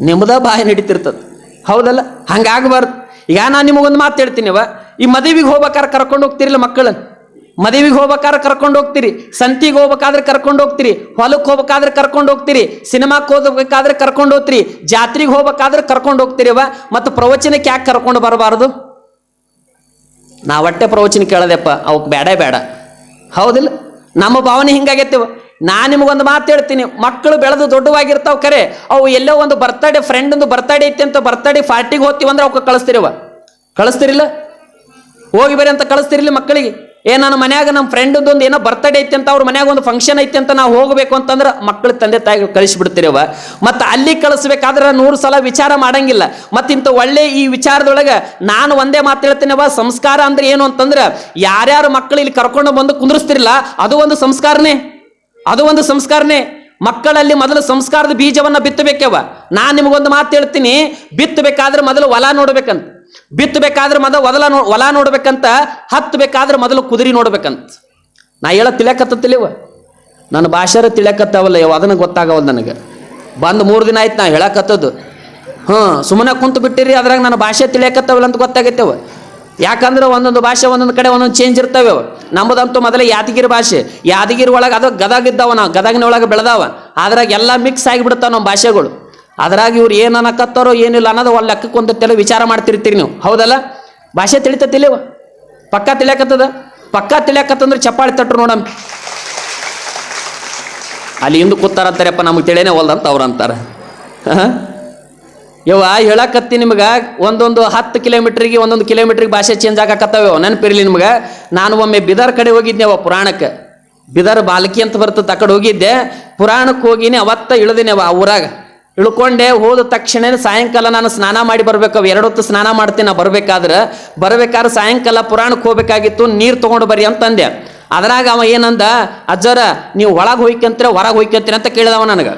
ನಿಮ್ಮದ ಬಾಯಿ ನಡೀತಿರ್ತದೆ. ಹೌದಲ್ಲ? ಹಂಗಾಗಬಾರ್ದು. ಈಗ ನಾನು ನಿಮಗೊಂದು ಮಾತು ಹೇಳ್ತೀನಿ ಅವ ಈ ಮದುವೆಗೆ ಹೋಗ್ಬೇಕಾದ್ರೆ ಕರ್ಕೊಂಡು ಹೋಗ್ತಿರಲ್ಲ ಮಕ್ಕಳನ್ನು? ಮದುವೆಗೆ ಹೋಗ್ಬೇಕಾದ್ರೆ ಕರ್ಕೊಂಡು ಹೋಗ್ತೀರಿ. ಸಂತಿಗೆ ಹೋಗ್ಬೇಕಾದ್ರೆ ಕರ್ಕೊಂಡು ಹೋಗ್ತೀರಿ. ಹೊಲಕ್ಕೆ ಹೋಗ್ಬೇಕಾದ್ರೆ ಕರ್ಕೊಂಡು ಹೋಗ್ತೀರಿ. ಸಿನಿಮಾಕ್ಕೆ ಹೋಗ್ಬೇಕಾದ್ರೆ ಕರ್ಕೊಂಡು ಹೋಗ್ತೀರಿ. ಜಾತ್ರೆಗೆ ಹೋಗ್ಬೇಕಾದ್ರೆ ಕರ್ಕೊಂಡು ಹೋಗ್ತೀರಿ ಅವ ಮತ್ತು ಪ್ರವಚನಕ್ಕೆ ಯಾಕೆ ಕರ್ಕೊಂಡು ಬರಬಾರ್ದು? ನಾ ಒಟ್ಟೆ ಪ್ರವಚನ ಕೇಳದೆಪ್ಪ ಅವಕ್ಕೆ ಬೇಡ ಬೇಡ ಹೌದಿಲ್ಲ? ನಮ್ಮ ಭಾವನೆ ಹಿಂಗಾಗೈತಿವ. ನಾ ನಿಮಗೊಂದು ಮಾತು ಹೇಳ್ತೀನಿ, ಮಕ್ಕಳು ಬೆಳೆದು ದೊಡ್ಡವಾಗಿರ್ತಾವ ಕರೆ, ಅವು ಎಲ್ಲೋ ಒಂದು ಬರ್ತಡೆ ಫ್ರೆಂಡ್ ಒಂದು ಬರ್ತಡೇ ಐತಿ ಅಂತ ಬರ್ತಡೇ ಪಾರ್ಟಿಗೆ ಹೋಗ್ತೀವಂದ್ರೆ ಅವಕ್ಕೆ ಕಳಿಸ್ತಿರವ? ಕಳಿಸ್ತಿರಿಲ್ಲ? ಹೋಗಿ ಬರೀ ಅಂತ ಕಳಿಸ್ತಿರಲಿ ಮಕ್ಕಳಿಗೆ? ಏ, ನನ್ನ ಮನ್ಯಾಗ ನಮ್ಮ ಫ್ರೆಂಡ್ದೊಂದು ಏನೋ ಬರ್ತಡೇ ಐತೆ ಅಂತ ಅವ್ರ ಮನ್ಯಾಗ ಒಂದು ಫಂಕ್ಷನ್ ಐತೆ ಅಂತ ನಾವು ಹೋಗಬೇಕು ಅಂತಂದ್ರೆ ಮಕ್ಕಳ ತಂದೆ ತಾಯಿಗಳು ಕಳಿಸ್ಬಿಡ್ತಿರವ. ಮತ್ತು ಅಲ್ಲಿ ಕಳಿಸ್ಬೇಕಾದ್ರೆ ನೂರು ಸಲ ವಿಚಾರ ಮಾಡಂಗಿಲ್ಲ. ಮತ್ತು ಇಂಥ ಒಳ್ಳೆ ಈ ವಿಚಾರದೊಳಗೆ ನಾನು ಒಂದೇ ಮಾತು ಹೇಳ್ತೇನೆವ, ಸಂಸ್ಕಾರ ಅಂದ್ರೆ ಏನು ಅಂತಂದ್ರೆ ಯಾರ್ಯಾರು ಮಕ್ಕಳು ಇಲ್ಲಿ ಕರ್ಕೊಂಡು ಬಂದು ಕುಂದ್ರಿಸ್ತಿರಲ್ಲ ಅದು ಒಂದು ಸಂಸ್ಕಾರನೇ. ಅದು ಒಂದು ಸಂಸ್ಕಾರನೇ. ಮಕ್ಕಳಲ್ಲಿ ಮೊದಲು ಸಂಸ್ಕಾರದ ಬೀಜವನ್ನು ಬಿತ್ತಬೇಕವ. ನಾನು ನಿಮಗೊಂದು ಮಾತು ಹೇಳ್ತೀನಿ, ಬಿತ್ತಬೇಕಾದ್ರೆ ಮೊದಲು ಹೊಲ ನೋಡ್ಬೇಕಂತ. ಬಿತ್ತಬೇಕಾದ್ರೆ ಮೊದಲು ಒದಲ ನೋ, ಹೊಲ ನೋಡ್ಬೇಕಂತ, ಹತ್ತಬೇಕಾದ್ರೆ ಮೊದಲು ಕುದುರೆ ನೋಡ್ಬೇಕಂತ. ನಾ ಹೇಳ ತಿಳಿಯಕತ್ತಿಲ್ಲವ ನನ್ನ ಭಾಷೆರ ತಿಳಿಯಕತ್ತಾವಲ್ಲ ಯಾವ ಅದನ್ನ ಗೊತ್ತಾಗವಲ್ಲ ನನಗೆ. ಬಂದು ಮೂರು ದಿನ ಆಯ್ತು ನಾ ಹೇಳಕತ್ತದ್ದು. ಹ್ಞೂ ಸುಮ್ಮನೆ ಕುಂತು ಬಿಟ್ಟಿರಿ, ಅದ್ರಾಗ ನನ್ನ ಭಾಷೆ ತಿಳಿಯಕತ್ತಾವಲ್ಲ ಅಂತ ಗೊತ್ತಾಗೈತೆವ ಯಾಕಂದ್ರೆ ಒಂದೊಂದು ಭಾಷೆ, ಒಂದೊಂದು ಕಡೆ ಒಂದೊಂದು ಚೇಂಜ್ ಇರ್ತವೆ ನಮ್ಮದಂತೂ ಮೊದಲೇ ಯಾದಗಿರಿ ಭಾಷೆ. ಯಾದಗಿರಿ ಒಳಗೆ ಅದು ಗದಗ ಇದ್ದಾವ ನಾವು ಗದಗಿನ ಒಳಗೆ ಬೆಳೆದಾವ. ಅದ್ರಾಗ ಎಲ್ಲ ಮಿಕ್ಸ್ ಆಗಿಬಿಡ್ತಾವ ನಮ್ಮ ಭಾಷೆಗಳು. ಅದ್ರಾಗ ಇವ್ರು ಏನು ಅನ್ನಕತ್ತಾರೋ ಏನಿಲ್ಲ ಅನ್ನೋದು ಒಳ್ಳೆ ಲೆಕ್ಕಕ್ಕೆ ತೆಲ ವಿಚಾರ ಮಾಡ್ತಿರ್ತೀರಿ ನೀವು. ಹೌದಲ್ಲ? ಭಾಷೆ ತಿಳಿತತಿಲ್ಲವ ಪಕ್ಕ ತಿಳಿಯಾಕತ್ತದ? ಪಕ್ಕ ತಿಳಿಯಕತ್ತಂದ್ರೆ ಚಪ್ಪಾಳಿ ತಟ್ರು ನೋಡಮ್. ಅಲ್ಲಿ ಹಿಂದೆ ಕೂತಾರಂತಾರಪ್ಪ ನಮಗೆ ತಿಳಿಯೇ ಹೊಲ್ದಂತ ಅವ್ರು ಅಂತಾರೆ. ಯವ್ವ ಹೇಳಕತ್ತಿ ನಿಮ್ಗೆ ಒಂದೊಂದು ಹತ್ತು ಕಿಲೋಮೀಟ್ರಿಗೆ ಒಂದೊಂದು ಕಿಲೋಮೀಟ್ರಿಗೆ ಭಾಷೆ ಚೇಂಜ್ ಆಗಕತ್ತವೆ ನೆನಪಿರಲಿ ನಿಮ್ಗೆ. ನಾನು ಒಮ್ಮೆ ಬಿದರ್ ಕಡೆ ಹೋಗಿದ್ದೆ ಅವ ಪುರಾಣಕ್ಕೆ. ಬಿದರ್ ಬಾಲಕಿ ಅಂತ ಬರ್ತದೆ ಆ ಕಡೆ ಹೋಗಿದ್ದೆ. ಪುರಾಣಕ್ಕೆ ಹೋಗಿನಿ ಅವತ್ತ ಇಳಿದಿನಿ ಅವ ಆ ಊರಾಗ. ಇಳ್ಕೊಂಡೆ, ಹೋದ ತಕ್ಷಣ ಸಾಯಂಕಾಲ ನಾನು ಸ್ನಾನ ಮಾಡಿ ಬರ್ಬೇಕು. ಎರಡು ಹೊತ್ತು ಸ್ನಾನ ಮಾಡ್ತೀನಿ, ನಾ ಬರ್ಬೇಕಾದ್ರೆ ಬರ್ಬೇಕಾದ್ರೆ ಸಾಯಂಕಾಲ ಪುರಾಣಕ್ಕೆ ಹೋಗ್ಬೇಕಾಗಿತ್ತು, ನೀರು ತೊಗೊಂಡು ಬರ್ರಿ ಅಂತಂದೆ. ಅದ್ರಾಗ ಅವ ಏನಂದ, ಅಜ್ಜರ, ನೀವು ಒಳಗೆ ಹೋಯ್ಕಂತೀರ ಹೊರಗೆ ಹೋಯ್ಕಂತೀರ ಅಂತ ಕೇಳಿದವ ನನಗೆ.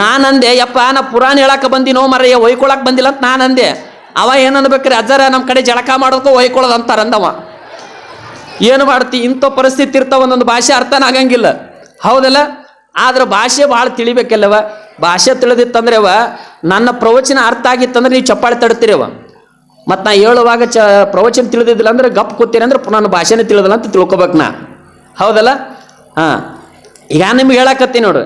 ನಾನಂದೆ, ಯಪ್ಪ, ನಾ ಪುರಾಣ ಹೇಳಕ್ಕೆ ಬಂದಿನೋ ಮರಯ್ಯ ಒಯ್ಕೊಳಕ್ಕೆ ಬಂದಿಲ್ಲ ಅಂತ ನಾನಂದೆ. ಅವ ಏನನ್ಬೇಕ್ರಿ, ಅಜ್ಜರ ನಮ್ಮ ಕಡೆ ಜಳಕ ಮಾಡೋದಕ್ಕೂ ಒಯ್ಕೊಳ್ಳೋದು ಅಂತಾರೆ ಅಂದವ ಏನು ಮಾಡ್ತಿ, ಇಂಥ ಪರಿಸ್ಥಿತಿ ಇರ್ತಾವ ಒಂದೊಂದು ಭಾಷೆ ಅರ್ಥನ ಆಗಂಗಿಲ್ಲ. ಹೌದಲ್ಲ? ಆದ್ರೆ ಭಾಷೆ ಭಾಳ ತಿಳಿಬೇಕಲ್ಲವ? ಭಾಷೆ ತಿಳಿದಿತ್ತಂದ್ರೆ ಅವ, ನನ್ನ ಪ್ರವಚನ ಅರ್ಥ ಆಗಿತ್ತಂದ್ರೆ ನೀವು ಚಪ್ಪಾಳೆ ತಡ್ತೀರವ ಮತ್ತು ನಾ ಹೇಳುವಾಗ ಚ, ಪ್ರವಚನ ತಿಳಿದಿದ್ದಿಲ್ಲ ಅಂದ್ರೆ ಗಪ್ ಕೂತೀರಿ ಅಂದ್ರೆ ನನ್ನ ಭಾಷೆನೇ ತಿಳಿದಿಲ್ಲ ಅಂತ ತಿಳ್ಕೊಬೇಕು ನಾ. ಹೌದಲ್ಲ? ಹಾಂ. ಈಗ ನಿಮ್ಗೆ ಹೇಳಕತ್ತೀನಿ ನೋಡು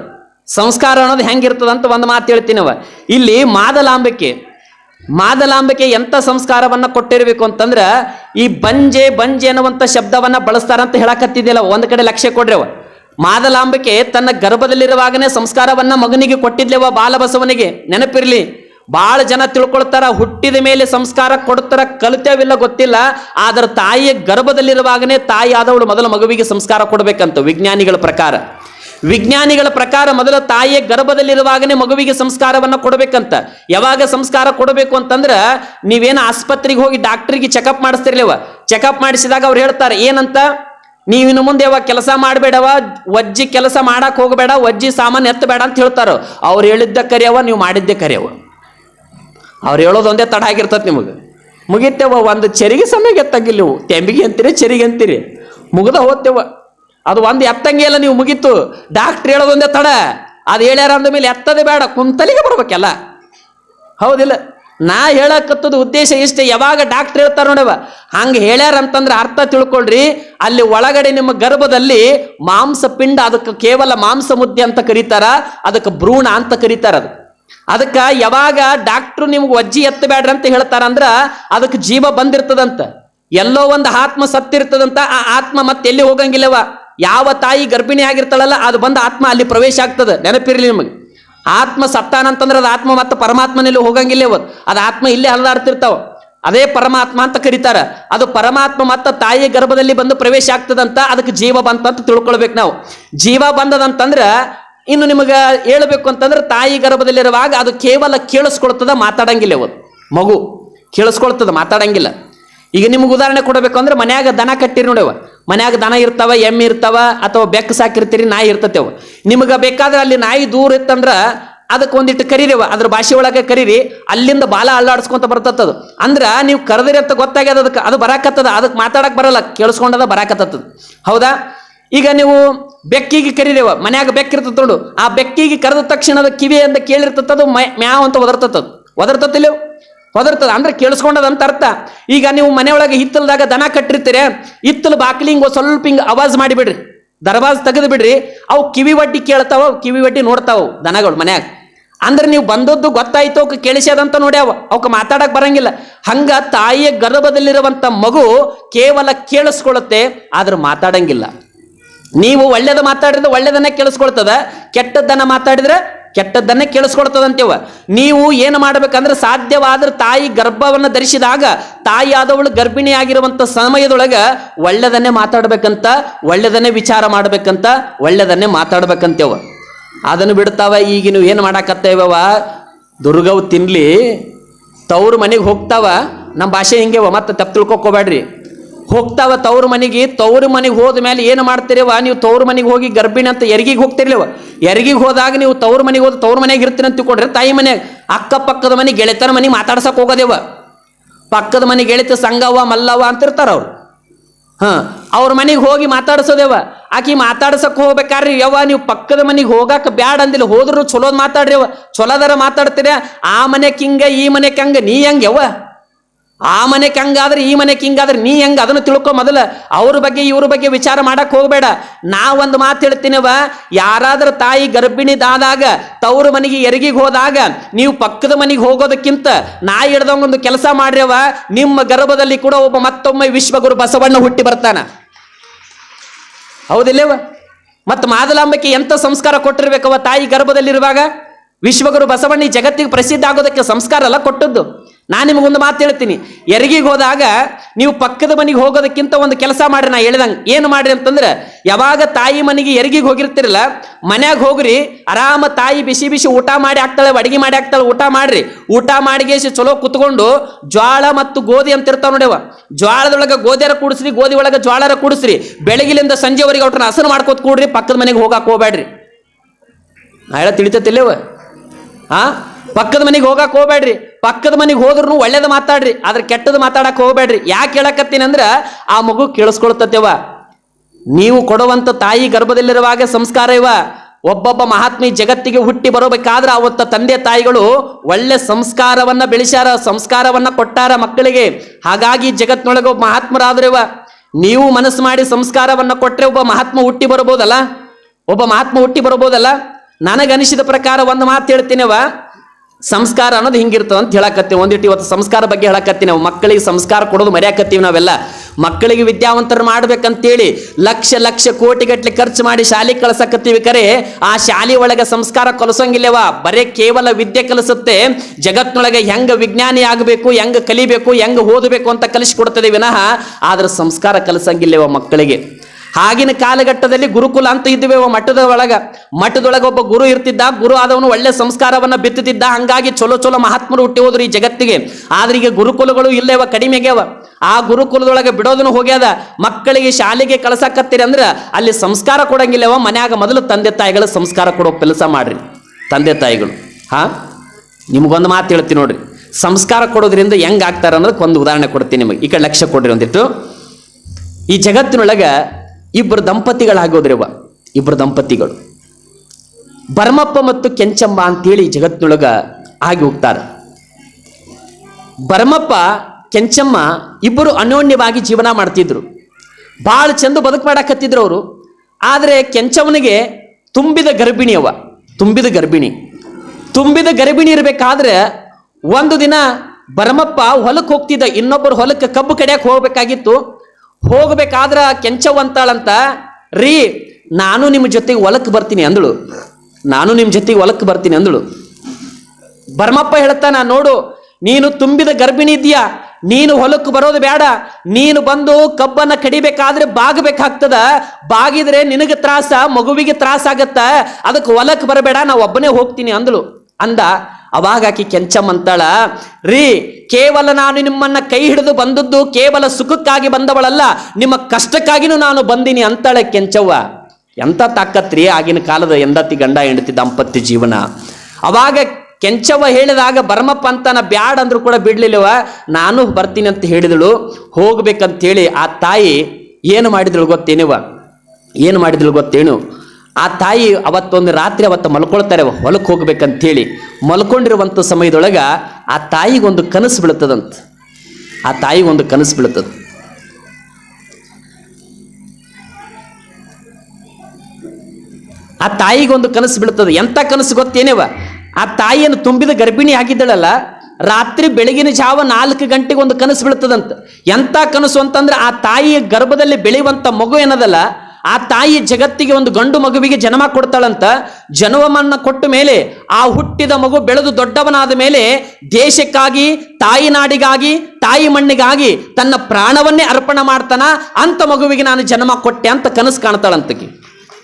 ಸಂಸ್ಕಾರ ಅನ್ನೋದು ಹೆಂಗಿರ್ತದ ಅಂತ ಒಂದು ಮಾತು ಹೇಳ್ತೀನಿ ಅವ. ಇಲ್ಲಿ ಮಾದಲಾಂಬಿಕೆ ಮಾದಲಾಂಬಿಕೆ ಎಂಥ ಸಂಸ್ಕಾರವನ್ನ ಕೊಟ್ಟಿರಬೇಕು ಅಂತಂದ್ರೆ ಈ ಬಂಜೆ ಬಂಜೆ ಅನ್ನುವಂಥ ಶಬ್ದವನ್ನು ಬಳಸ್ತಾರಂತ ಹೇಳಕತ್ತಿದ್ದಿಲ್ಲ ಒಂದು ಕಡೆ ಲಕ್ಷ್ಯ ಕೊಡ್ರವ ಮಾದಲಾಂಬಿಕೆ ತನ್ನ ಗರ್ಭದಲ್ಲಿರುವಾಗನೇ ಸಂಸ್ಕಾರವನ್ನ ಮಗನಿಗೆ ಕೊಟ್ಟಿದ್ಲೇವ ಬಾಲಬಸವನಿಗೆ? ನೆನಪಿರ್ಲಿ ಭಾಳ ಜನ ತಿಳ್ಕೊಳ್ತಾರ ಹುಟ್ಟಿದ ಮೇಲೆ ಸಂಸ್ಕಾರ ಕೊಡ್ತಾರ ಕಲಿತೇವಿಲ್ಲ ಗೊತ್ತಿಲ್ಲ, ಆದ್ರೆ ತಾಯಿಯ ಗರ್ಭದಲ್ಲಿರುವಾಗನೇ ತಾಯಿ ಆದವಳು ಮೊದಲು ಮಗುವಿಗೆ ಸಂಸ್ಕಾರ ಕೊಡಬೇಕಂತ ವಿಜ್ಞಾನಿಗಳ ಪ್ರಕಾರ. ವಿಜ್ಞಾನಿಗಳ ಪ್ರಕಾರ ಮೊದಲು ತಾಯಿಯ ಗರ್ಭದಲ್ಲಿರುವಾಗನೇ ಮಗುವಿಗೆ ಸಂಸ್ಕಾರವನ್ನ ಕೊಡಬೇಕಂತ. ಯಾವಾಗ ಸಂಸ್ಕಾರ ಕೊಡಬೇಕು ಅಂತಂದ್ರೆ ನೀವೇನು ಆಸ್ಪತ್ರೆಗೆ ಹೋಗಿ ಡಾಕ್ಟರ್ಗೆ ಚೆಕಪ್ ಮಾಡಿಸ್ತಿರ್ಲಿವ? ಚೆಕಪ್ ಮಾಡಿಸಿದಾಗ ಅವ್ರು ಹೇಳ್ತಾರೆ, ಏನಂತ? ನೀವು ಇನ್ನು ಮುಂದೆ ಯಾವಾಗ ಕೆಲಸ ಮಾಡಬೇಡವ? ವಜ್ಜಿ ಕೆಲಸ ಮಾಡಕ್ಕೆ ಹೋಗಬೇಡ, ವಜ್ಜಿ ಸಾಮಾನು ಎತ್ತಬೇಡ ಅಂತ ಹೇಳ್ತಾರೋ? ಅವ್ರು ಹೇಳಿದ್ದ ಕರೆಯವ ನೀವು ಮಾಡಿದ್ದೆ ಕರೆಯವ ಅವ್ರು ಹೇಳೋದು ಒಂದೇ ತಡ ಆಗಿರ್ತದೆ ನಿಮಗೆ. ಮುಗಿತೇವ ಒಂದು ಚೆರಿಗೆ ಸಮಯಕ್ಕೆ ಎತ್ತಂಗಿಲ್ಲ ನೀವು ತೆಂಬಿಗೆ ಅಂತೀರಿ, ಚೆರಿಗೆ ಅಂತೀರಿ. ಮುಗಿದ ಹೋಗ್ತೇವ ಅದು ಒಂದು ಎತ್ತಂಗೆ ಇಲ್ಲ ನೀವು ಮುಗೀತು. ಡಾಕ್ಟ್ರ್ ಹೇಳೋದೊಂದೇ ತಡ. ಅದು ಹೇಳ್ಯಾರ ಅಂದ ಮೇಲೆ ಎತ್ತದೇ ಬೇಡ, ಕುಂತಲಿಗೆ ಬರ್ಬೇಕಲ್ಲ. ಹೌದಿಲ್ಲ? ನಾ ಹೇಳಕತ್ತದ ಉದ್ದೇಶ ಇಷ್ಟೇ. ಯಾವಾಗ ಡಾಕ್ಟರ್ ಹೇಳ್ತಾರ ನೋಡವ ಹಂಗೆ ಹೇಳ್ಯಾರ ಅಂತಂದ್ರೆ ಅರ್ಥ ತಿಳ್ಕೊಳ್ರಿ. ಅಲ್ಲಿ ಒಳಗಡೆ ನಿಮ್ಮ ಗರ್ಭದಲ್ಲಿ ಮಾಂಸ ಪಿಂಡ, ಅದಕ್ಕೆ ಕೇವಲ ಮಾಂಸ ಮುದ್ದೆ ಅಂತ ಕರೀತಾರ, ಅದಕ್ಕೆ ಭ್ರೂಣ ಅಂತ ಕರೀತಾರ ಅದು. ಅದಕ್ಕೆ ಯಾವಾಗ ಡಾಕ್ಟ್ರು ನಿಮ್ಗೆ ಒಜ್ಜಿ ಎತ್ತಬೇಡ್ರಿ ಅಂತ ಹೇಳ್ತಾರಂದ್ರ ಅದಕ್ಕೆ ಜೀವ ಬಂದಿರ್ತದಂತ. ಎಲ್ಲೋ ಒಂದು ಆತ್ಮ ಸತ್ತಿರ್ತದಂತ, ಆ ಆತ್ಮ ಮತ್ತೆ ಎಲ್ಲಿ ಹೋಗಂಗಿಲ್ಲವ. ಯಾವ ತಾಯಿ ಗರ್ಭಿಣಿ ಆಗಿರ್ತಾಳಲ್ಲ ಅದು ಬಂದ ಆತ್ಮ ಅಲ್ಲಿ ಪ್ರವೇಶ ಆಗ್ತದೆ. ನೆನಪಿರ್ಲಿ ನಿಮಗೆ. ಆತ್ಮ ಸತ್ತಾನಂತಂದ್ರೆ ಅದು ಆತ್ಮ ಮತ್ತು ಪರಮಾತ್ಮನಲ್ಲಿ ಹೋಗಂಗಿಲ್ಲ ಅದು ಆತ್ಮ ಇಲ್ಲೇ ಹರಿದಾಡ್ತಿರ್ತಾವ. ಅದೇ ಪರಮಾತ್ಮ ಅಂತ ಕರೀತಾರ. ಅದು ಪರಮಾತ್ಮ ಮತ್ತೆ ತಾಯಿ ಗರ್ಭದಲ್ಲಿ ಬಂದು ಪ್ರವೇಶ ಆಗ್ತದಂತ ಅದಕ್ಕೆ ಜೀವ ಬಂತಂತ ತಿಳ್ಕೊಳ್ಬೇಕು ನಾವು. ಜೀವ ಬಂದದಂತಂದ್ರೆ ಇನ್ನು ನಿಮಗೆ ಹೇಳ್ಬೇಕು ಅಂತಂದ್ರೆ ತಾಯಿ ಗರ್ಭದಲ್ಲಿರುವಾಗ ಅದು ಕೇವಲ ಕೇಳಿಸ್ಕೊಳ್ತದ, ಮಾತಾಡಂಗಿಲ್ಲ ಇವತ್ತು. ಮಗು ಕೇಳಿಸ್ಕೊಳ್ತದ, ಮಾತಾಡಂಗಿಲ್ಲ. ಈಗ ನಿಮ್ಗೆ ಉದಾಹರಣೆ ಕೊಡಬೇಕು ಅಂದ್ರೆ ಮನ್ಯಾಗ ದನ ಕಟ್ಟಿರಿ ನೋಡ್ಯವ ಮನ್ಯಾಗ ದನ ಇರ್ತಾವ, ಎಮ್ಮೆ ಇರ್ತಾವ ಅಥವಾ ಬೆಕ್ಕ ಸಾಕಿರ್ತೀರಿ, ನಾಯಿ ಇರ್ತತೇವ ನಿಮಗೆ ಬೇಕಾದ್ರೆ ಅಲ್ಲಿ ನಾಯಿ ದೂರ ಇತ್ತಂದ್ರ ಅದಕ್ಕೆ ಒಂದಿಟ್ಟು ಕರೀರಿ ಅದ್ರ ಭಾಷೆ ಒಳಗೆ ಕರೀರಿ. ಅಲ್ಲಿಂದ ಬಾಲ ಅಲ್ಲಾಡಿಸ್ಕೊಂತ ಬರ್ತತ್ತದು. ಅಂದ್ರೆ ನೀವು ಕರೆದಿರಿ ಅಂತ ಗೊತ್ತಾಗ್ಯದ ಅದಕ್ಕೆ. ಅದು ಬರಾಕತ್ತದ. ಅದಕ್ಕೆ ಮಾತಾಡಕ್ಕೆ ಬರಲ್ಲ. ಕೇಳಿಸ್ಕೊಂಡದ ಬರಾಕತ್ತದ. ಹೌದಾ? ಈಗ ನೀವು ಬೆಕ್ಕಿಗೆ ಕರೀರೇವ ಮನ್ಯಾಗ ಬೆಕ್ಕಿರ್ತದ ನೋಡು ಆ ಬೆಕ್ಕಿಗೆ ಕರೆದ ತಕ್ಷಣ ಅದು ಕಿವಿ ಅಂತ ಕೇಳಿರ್ತದ ಮ್ಯಾವ್ ಅಂತ ಒದರ್ತದ ಒದರ್ತತಿಲ್ಲ ಒದರ್ತದ. ಅಂದ್ರೆ ಕೇಳಿಸ್ಕೊಂಡದ ಅಂತ ಅರ್ಥ. ಈಗ ನೀವು ಮನೆಯೊಳಗೆ ಹಿತ್ತಲದಾಗ ದನ ಕಟ್ಟಿರ್ತೀರಿ. ಹಿತ್ತಲು ಬಾಕ್ಲಿಂಗ್ ಸ್ವಲ್ಪ ಹಿಂಗೆ ಅವಾಜ್ ಮಾಡಿಬಿಡ್ರಿ. ದರ್ವಾಜ್ ತೆಗೆದು ಬಿಡ್ರಿ. ಅವು ಕಿವಿ ಒಡ್ಡಿ ಕೇಳ್ತಾವ, ಅವು ಕಿವಿ ಒಡ್ಡಿ ನೋಡ್ತಾವ ದನಗಳು ಮನ್ಯಾಗ. ಅಂದ್ರೆ ನೀವು ಬಂದದ್ದು ಗೊತ್ತಾಯ್ತು ಅವಕ್ಕೆ ಕೇಳಿಸ್ಯದಂತ ನೋಡ್ಯಾವ ಅವಕ್ಕೆ ಮಾತಾಡಕ್ ಬರಂಗಿಲ್ಲ. ಹಂಗ ತಾಯಿಯ ಗರ್ಭದಲ್ಲಿರುವಂತ ಮಗು ಕೇವಲ ಕೇಳಿಸ್ಕೊಳತ್ತೆ, ಆದ್ರೆ ಮಾತಾಡಂಗಿಲ್ಲ. ನೀವು ಒಳ್ಳೇದ ಮಾತಾಡಿದ್ರೆ ಒಳ್ಳೇದನ್ನ ಕೇಳಿಸ್ಕೊಳ್ತದ, ಕೆಟ್ಟದ್ದನ್ನ ಮಾತಾಡಿದ್ರೆ ಕೆಟ್ಟದ್ದನ್ನೇ ಕೇಳಿಸ್ಕೊಡ್ತದಂತೆವ. ನೀವು ಏನು ಮಾಡಬೇಕಂದ್ರೆ ಸಾಧ್ಯವಾದ್ರೆ ತಾಯಿ ಗರ್ಭವನ್ನು ಧರಿಸಿದಾಗ ತಾಯಿ ಆದವಳು ಗರ್ಭಿಣಿ ಸಮಯದೊಳಗೆ ಸಮಯದೊಳಗ ಒಳ್ಳೆದನ್ನೇ ಮಾತಾಡ್ಬೇಕಂತ, ಒಳ್ಳೆದನ್ನೇ ವಿಚಾರ ಮಾಡ್ಬೇಕಂತ, ಒಳ್ಳೆದನ್ನೇ ಮಾತಾಡ್ಬೇಕಂತೇವ. ಅದನ್ನು ಬಿಡ್ತಾವ ಈಗ ನೀವು ಏನು ಮಾಡಾಕತ್ತೇವವ? ದುರ್ಗವ್ ತಿನ್ಲಿ, ತವ್ರ ಮನೆಗೆ ಹೋಗ್ತಾವ ನಮ್ಮ ಭಾಷೆ ಹಿಂಗೆವ, ಮತ್ತೆ ತಪ್ಪು ತಿಳ್ಕೊಕೋಬೇಡ್ರಿ. ಹೋಗ್ತಾವ ತವ್ರ ಮನೆಗೆ ತವ್ರ ಮನೆಗೆ ಹೋದ ಮೇಲೆ ಏನು ಮಾಡ್ತಿರವ? ನೀವು ತವ್ರ ಮನೆಗೆ ಹೋಗಿ ಗರ್ಭಿಣಿ ಅಂತ ಎರಿಗಿಗೆ ಹೋಗ್ತಿರ್ಲಿವ? ಎರಿಗಿಗೆ ಹೋದಾಗ ನೀವು ತವ್ರ ಮನೆಗೆ ಹೋದ ತವ್ರ ಮನೆಗೆ ಇರ್ತೀನಿ ಅಂತ ತಿಳ್ಕೊಂಡ್ರೆ ತಾಯಿ ಮನೆ, ಅಕ್ಕಪಕ್ಕದ ಮನೆ, ಗೆಳೆತನ ಮನೆ ಮಾತಾಡ್ಸಕ್ಕೆ ಹೋಗೋದೇವ? ಪಕ್ಕದ ಮನೆ ಗೆಳೆತ ಸಂಗವ್ವ, ಮಲ್ಲವ್ವ ಅಂತ ಇರ್ತಾರ ಅವ್ರು. ಹಾಂ, ಅವ್ರ ಮನೆಗೆ ಹೋಗಿ ಮಾತಾಡ್ಸೋದೇವ? ಆಕಿ ಮಾತಾಡ್ಸಕ್ಕೆ ಹೋಗ್ಬೇಕಾರ್ರಿ ಯವ್ವ, ನೀವು ಪಕ್ಕದ ಮನೆಗೆ ಹೋಗಕ್ಕೆ ಬ್ಯಾಡ ಅಂದಿಲ್ಲ, ಹೋದ್ರು ಚಲೋದ್ ಮಾತಾಡ್ರಿ ಯವ್ವ. ಚಲೋದರ ಮಾತಾಡ್ತೀರ? ಆ ಮನೆ ಕಿಂಗ ಈ ಮನೆ ಕಂಗ ನೀ ಹೆಂಗ್ ಯವ್ವ? ಆ ಮನೆಕ್ ಹಂಗಾದ್ರೆ, ಈ ಮನೆಗೆ ಹಿಂಗಾದ್ರೆ ನೀ ಹೆಂಗೆ ಅದನ್ನು ತಿಳ್ಕೊ ಮೊದಲ? ಅವ್ರ ಬಗ್ಗೆ, ಇವ್ರ ಬಗ್ಗೆ ವಿಚಾರ ಮಾಡಕ್ಕೆ ಹೋಗಬೇಡ. ನಾ ಒಂದು ಮಾತು ಹೇಳ್ತೀನವ ಯಾರಾದ್ರೂ ತಾಯಿ ಗರ್ಭಿಣಿದಾದಾಗ, ತವ್ರ ಮನೆಗೆ ಎರಗಿಗೆ ಹೋದಾಗ, ನೀವು ಪಕ್ಕದ ಮನೆಗೆ ಹೋಗೋದಕ್ಕಿಂತ ನಾ ಹಿಡ್ದಂಗೆ ಒಂದು ಕೆಲಸ ಮಾಡ್ರವ ನಿಮ್ಮ ಗರ್ಭದಲ್ಲಿ ಕೂಡ ಒಬ್ಬ ಮತ್ತೊಮ್ಮೆ ವಿಶ್ವಗುರು ಬಸವಣ್ಣ ಹುಟ್ಟಿ ಬರ್ತಾನ. ಹೌದಿಲ್ಲವ ಮತ್ತು ಮಾದಲಾಂಬಕ್ಕೆ ಎಂತ ಸಂಸ್ಕಾರ ಕೊಟ್ಟಿರ್ಬೇಕವ ತಾಯಿ ಗರ್ಭದಲ್ಲಿರುವಾಗ? ವಿಶ್ವಗುರು ಬಸವಣ್ಣ ಜಗತ್ತಿಗೆ ಪ್ರಸಿದ್ಧ ಆಗೋದಕ್ಕೆ ಸಂಸ್ಕಾರ ಅಲ್ಲ ಕೊಟ್ಟದ್ದು. ನಾನು ನಿಮಗೊಂದು ಮಾತು ಹೇಳ್ತೀನಿ. ಎರಗಿಗೆ ಹೋದಾಗ ನೀವು ಪಕ್ಕದ ಮನೆಗೆ ಹೋಗೋದಕ್ಕಿಂತ ಒಂದು ಕೆಲಸ ಮಾಡ್ರಿ, ನಾ ಹೇಳ್ದಂಗೆ. ಏನು ಮಾಡ್ರಿ ಅಂತಂದ್ರೆ, ಯಾವಾಗ ತಾಯಿ ಮನೆಗೆ ಎರಗಿಗೆ ಹೋಗಿರ್ತಿರಲ್ಲ, ಮನ್ಯಾಗ ಹೋಗ್ರಿ, ಆರಾಮ ತಾಯಿ ಬಿಸಿ ಬಿಸಿ ಊಟ ಮಾಡಿ ಹಾಕ್ತಾಳೆ, ಅಡಿಗೆ ಮಾಡಿ ಹಾಕ್ತಾಳೆ, ಊಟ ಮಾಡ್ರಿ. ಊಟ ಮಾಡಿಗೇಸಿ ಚಲೋ ಕುತ್ಕೊಂಡು ಜ್ವಾಳ ಮತ್ತು ಗೋಧಿ ಅಂತ ಇರ್ತಾವ ನೋಡ್ಯವ ಜ್ವಾಳದೊಳಗೆ ಗೋಧಿಯರ ಕೂಡಿಸ್ರಿ, ಗೋಧಿ ಒಳಗೆ ಜ್ವಾಳರ ಕೂಡಿಸ್ರಿ. ಬೆಳಗಿಲಿಂದ ಸಂಜೆವರೆಗೆ ಅವ್ರನ್ನ ಹಸನು ಮಾಡ್ಕೋತ ಕೂಡ್ರಿ, ಪಕ್ಕದ ಮನೆಗೆ ಹೋಗಾಕ್ ಹೋಗ್ಬೇಡ್ರಿ ನಾ ಹೇಳ ತಿಳಿತತಿಲ್ಲವ ಆ? ಪಕ್ಕದ ಮನೆಗೆ ಹೋಗಕ್ ಹೋಗ್ಬೇಡ್ರಿ ಪಕ್ಕದ ಮನೆಗೆ ಹೋದ್ರೂ ಒಳ್ಳೇದು ಮಾತಾಡ್ರಿ, ಆದ್ರೆ ಕೆಟ್ಟದ್ದು ಮಾತಾಡಕ್ ಹೋಗ್ಬೇಡ್ರಿ. ಯಾಕೆ ಹೇಳಕತ್ತೀನಿ ಅಂದ್ರೆ ಆ ಮಗು ಕೇಳಿಸ್ಕೊಳ್ತತ್ತೆವ ನೀವು ಕೊಡುವಂತ ತಾಯಿ ಗರ್ಭದಲ್ಲಿರುವಾಗ ಸಂಸ್ಕಾರ ಇವ. ಒಬ್ಬೊಬ್ಬ ಮಹಾತ್ಮಿ ಜಗತ್ತಿಗೆ ಹುಟ್ಟಿ ಬರಬೇಕಾದ್ರೆ ಅವತ್ತ ತಂದೆ ತಾಯಿಗಳು ಒಳ್ಳೆ ಸಂಸ್ಕಾರವನ್ನ ಬೆಳೆಸ್ಯಾರ, ಸಂಸ್ಕಾರವನ್ನ ಕೊಟ್ಟಾರ ಮಕ್ಕಳಿಗೆ. ಹಾಗಾಗಿ ಜಗತ್ತಿನೊಳಗೆ ಒಬ್ಬ ಮಹಾತ್ಮರಾದ್ರಿವ ನೀವು ಮನಸ್ಸು ಮಾಡಿ ಸಂಸ್ಕಾರವನ್ನ ಕೊಟ್ಟರೆ ಒಬ್ಬ ಮಹಾತ್ಮ ಹುಟ್ಟಿ ಬರಬಹುದಲ್ಲ? ಒಬ್ಬ ಮಹಾತ್ಮ ಹುಟ್ಟಿ ಬರಬಹುದಲ್ಲ? ನನಗನಿಸಿದ ಪ್ರಕಾರ ಒಂದು ಮಾತು ಹೇಳ್ತೀನವ ಸಂಸ್ಕಾರ ಅನ್ನೋದು ಹಿಂಗಿರ್ತದೆ ಅಂತ ಹೇಳಕತ್ತೀವಿ. ಒಂದಿಟ್ಟು ಇವತ್ತು ಸಂಸ್ಕಾರ ಬಗ್ಗೆ ಹೇಳಕತ್ತೀವಿ ನಾವು. ಮಕ್ಕಳಿಗೆ ಸಂಸ್ಕಾರ ಕೊಡೋದು ಮರ್ಯಾಕತ್ತೀವಿ ನಾವೆಲ್ಲ. ಮಕ್ಕಳಿಗೆ ವಿದ್ಯಾವಂತರು ಮಾಡ್ಬೇಕಂತೇಳಿ ಲಕ್ಷ ಲಕ್ಷ ಕೋಟಿಗಟ್ಲೆ ಖರ್ಚು ಮಾಡಿ ಶಾಲೆ ಕಳ್ಸಕತ್ತೀವಿ ಕರೆ. ಆ ಶಾಲೆ ಒಳಗೆ ಸಂಸ್ಕಾರ ಕಲಿಸೋಂಗಿಲ್ಲವ? ಬರೇ ಕೇವಲ ವಿದ್ಯೆ ಕಲಿಸುತ್ತೆ. ಜಗತ್ತಿನೊಳಗೆ ಹೆಂಗ ವಿಜ್ಞಾನಿ ಆಗಬೇಕು, ಹೆಂಗ ಕಲಿಬೇಕು, ಹೆಂಗ ಓದಬೇಕು ಅಂತ ಕಲಿಸಿಕೊಡ್ತದೆ ವಿನಃ. ಆದ್ರೆ ಸಂಸ್ಕಾರ ಕಲಿಸಂಗಿಲ್ಲವ ಮಕ್ಕಳಿಗೆ? ಆಗಿನ ಕಾಲಘಟ್ಟದಲ್ಲಿ ಗುರುಕುಲ ಅಂತ ಇದ್ದೇವೆ ಮಠದ ಒಳಗ. ಮಠದೊಳಗೆ ಒಬ್ಬ ಗುರು ಇರ್ತಿದ್ದ, ಗುರು ಆದವನು ಒಳ್ಳೆ ಸಂಸ್ಕಾರವನ್ನ ಬಿತ್ತುತ್ತಿದ್ದ, ಹಂಗಾಗಿ ಚಲೋ ಚಲೋ ಮಹಾತ್ಮರು ಹುಟ್ಟಿ ಹೋದ್ರು ಈ ಜಗತ್ತಿಗೆ. ಆದ್ರೆ ಈಗ ಗುರುಕುಲಗಳು ಇಲ್ಲೇವ ಆಗ್ಯಾವ. ಆ ಗುರುಕುಲದೊಳಗೆ ಬಿಡೋದನ್ನು ಹೋಗ್ಯದ ಮಕ್ಕಳಿಗೆ ಶಾಲೆಗೆ ಕಳ್ಸಾಕತ್ತೀರಿ ಅಂದ್ರೆ ಅಲ್ಲಿ ಸಂಸ್ಕಾರ ಕೊಡಂಗಿಲ್ಲವ ಮನ್ಯಾಗ ಮೊದಲು ತಂದೆ ತಾಯಿಗಳ ಸಂಸ್ಕಾರ ಕೊಡೋ ಕೆಲಸ ಮಾಡ್ರಿ. ತಂದೆ ತಾಯಿಗಳು, ಹಾ? ನಿಮ್ಗೊಂದು ಮಾತು ಹೇಳ್ತೀನಿ ನೋಡ್ರಿ. ಸಂಸ್ಕಾರ ಕೊಡೋದ್ರಿಂದ ಹೆಂಗ್ ಆಗ್ತಾರ ಅನ್ನೋದಕ್ಕೆ ಒಂದು ಉದಾಹರಣೆ ಕೊಡ್ತೀನಿ ನಿಮಗೆ. ಈ ಕಡೆ ಲಕ್ಷ್ಯ ಕೊಡ್ರಿ ಒಂದಿಟ್ಟು. ಈ ಜಗತ್ತಿನೊಳಗ ಇಬ್ಬರು ದಂಪತಿಗಳಾಗೋದ್ರವ. ಇಬ್ಬರು ದಂಪತಿಗಳು. ಭರಮಪ್ಪ ಮತ್ತು ಕೆಂಚಮ್ಮ ಅಂತೇಳಿ ಜಗತ್ತಿನೊಳಗ ಆಗಿ ಹೋಗ್ತಾರೆ. ಭರಮಪ್ಪ ಕೆಂಚಮ್ಮ ಇಬ್ಬರು ಅನ್ಯೋನ್ಯವಾಗಿ ಜೀವನ ಮಾಡ್ತಿದ್ರು. ಭಾಳ ಚಂದ ಬದುಕು ಮಾಡಾಕತ್ತಿದ್ರು ಅವರು. ಆದರೆ ಕೆಂಚಮ್ಮನಿಗೆ ತುಂಬಿದ ಗರ್ಭಿಣಿ ಅವ. ತುಂಬಿದ ಗರ್ಭಿಣಿ. ತುಂಬಿದ ಗರ್ಭಿಣಿ ಇರಬೇಕಾದ್ರೆ ಒಂದು ದಿನ ಭರಮಪ್ಪ ಹೊಲಕ್ಕೆ ಹೋಗ್ತಿದ್ದ. ಇನ್ನೊಬ್ಬರು ಹೊಲಕ್ಕೆ ಕಬ್ಬು ಕಡಿಯಕ್ಕೆ ಹೋಗ್ಬೇಕಾಗಿತ್ತು. ಹೋಗ್ಬೇಕಾದ್ರ ಕೆಂಚವ್ ಅಂತಾಳಂತ ರೀ, ನಾನು ನಿಮ್ಮ ಜೊತೆಗೆ ಹೊಲಕ್ಕೆ ಬರ್ತೀನಿ ಅಂದಳು. ನಾನು ನಿಮ್ಮ ಜೊತೆಗೆ ಹೊಲಕ್ಕೆ ಬರ್ತೀನಿ ಅಂದಳು. ಭರಮಪ್ಪ ಹೇಳ್ತಾನ ನೋಡು, ನೀನು ತುಂಬಿದ ಗರ್ಭಿಣಿ ಇದೆಯಾ ನೀನು ಹೊಲಕ್ಕೆ ಬರೋದು ಬೇಡ ನೀನು ಬಂದು ಕಬ್ಬನ್ನ ಕಡಿಬೇಕಾದ್ರೆ ಬಾಗಬೇಕಾಗ್ತದ ಬಾಗಿದ್ರೆ ನಿನಗೆ ತ್ರಾಸ, ಮಗುವಿಗೆ ತ್ರಾಸ ಆಗತ್ತ. ಅದಕ್ಕೆ ಹೊಲಕ್ಕೆ ಬರಬೇಡ, ನಾ ಒಬ್ಬನೇ ಹೋಗ್ತೀನಿ ಅಂದಳು. ಅಂದ ಅವಾಗ ಆಕಿ ಕೆಂಚಮ್ ಅಂತಾಳ, ರೀ, ಕೇವಲ ನಾನು ನಿಮ್ಮನ್ನ ಕೈ ಹಿಡಿದು ಬಂದದ್ದು ಕೇವಲ ಸುಖಕ್ಕಾಗಿ ಬಂದವಳಲ್ಲ, ನಿಮ್ಮ ಕಷ್ಟಕ್ಕಾಗಿನೂ ನಾನು ಬಂದಿನಿ ಅಂತಾಳೆ ಕೆಂಚವ್ವ. ಎಂಥ ತಾಕತ್ರಿ ಆಗಿನ ಕಾಲದ ಎಂದತಿ ಗಂಡ ಹೆಂಡತಿ ದಾಂಪತ್ಯ ಜೀವನ. ಅವಾಗ ಕೆಂಚವ್ವ ಹೇಳಿದಾಗ, ಬರಮಪ್ಪ ಅಂತನ ಬ್ಯಾಡ್ ಅಂದ್ರೂ ಕೂಡ ಬಿಡ್ಲಿಲ್ಲವ ನಾನು ಬರ್ತೀನಿ ಅಂತ ಹೇಳಿದಳು. ಹೋಗ್ಬೇಕಂತೇಳಿ ಆ ತಾಯಿ ಏನು ಮಾಡಿದಳು ಗೊತ್ತೇನಿವ ಏನು ಮಾಡಿದಳು ಗೊತ್ತೇನು? ಆ ತಾಯಿ ಅವತ್ತೊಂದು ರಾತ್ರಿ ಅವತ್ತು ಮಲ್ಕೊಳ್ತಾರೆ ಹೊಲಕ್ಕೆ ಹೋಗ್ಬೇಕಂತೇಳಿ. ಮಲ್ಕೊಂಡಿರುವಂಥ ಸಮಯದೊಳಗೆ ಆ ತಾಯಿಗೊಂದು ಕನಸು ಬೀಳುತ್ತದಂತ ಆ ತಾಯಿಗೊಂದು ಕನಸು ಬೀಳುತ್ತದೆ ಆ ತಾಯಿಗೊಂದು ಕನಸು ಬೀಳುತ್ತದೆ ಎಂಥ ಕನಸು ಗೊತ್ತೇನೇವ? ಆ ತಾಯಿಯನ್ನು ತುಂಬಿದ ಗರ್ಭಿಣಿ ಆಗಿದ್ದಳಲ್ಲ, ರಾತ್ರಿ ಬೆಳಗಿನ ಜಾವ ನಾಲ್ಕು ಗಂಟೆಗೆ ಒಂದು ಕನಸು ಬೀಳ್ತದಂತ. ಎಂಥ ಕನಸು ಅಂತಂದ್ರೆ ಆ ತಾಯಿಯ ಗರ್ಭದಲ್ಲಿ ಬೆಳೆಯುವಂಥ ಮಗು ಏನದಲ್ಲ ಆ ತಾಯಿ ಜಗತ್ತಿಗೆ ಒಂದು ಗಂಡು ಮಗುವಿಗೆ ಜನ್ಮ ಕೊಡ್ತಾಳಂತ ಜನ್ಮವನ್ನ ಕೊಟ್ಟ ಮೇಲೆ ಆ ಹುಟ್ಟಿದ ಮಗು ಬೆಳೆದು ದೊಡ್ಡವನಾದ ಮೇಲೆ ದೇಶಕ್ಕಾಗಿ, ತಾಯಿ ನಾಡಿಗಾಗಿ, ತಾಯಿ ಮಣ್ಣಿಗಾಗಿ ತನ್ನ ಪ್ರಾಣವನ್ನೇ ಅರ್ಪಣೆ ಮಾಡ್ತಾನ ಅಂತ ಮಗುವಿಗೆ ನಾನು ಜನ್ಮ ಕೊಟ್ಟೆ ಅಂತ ಕನಸು ಕಾಣ್ತಾಳಂತಕಿ.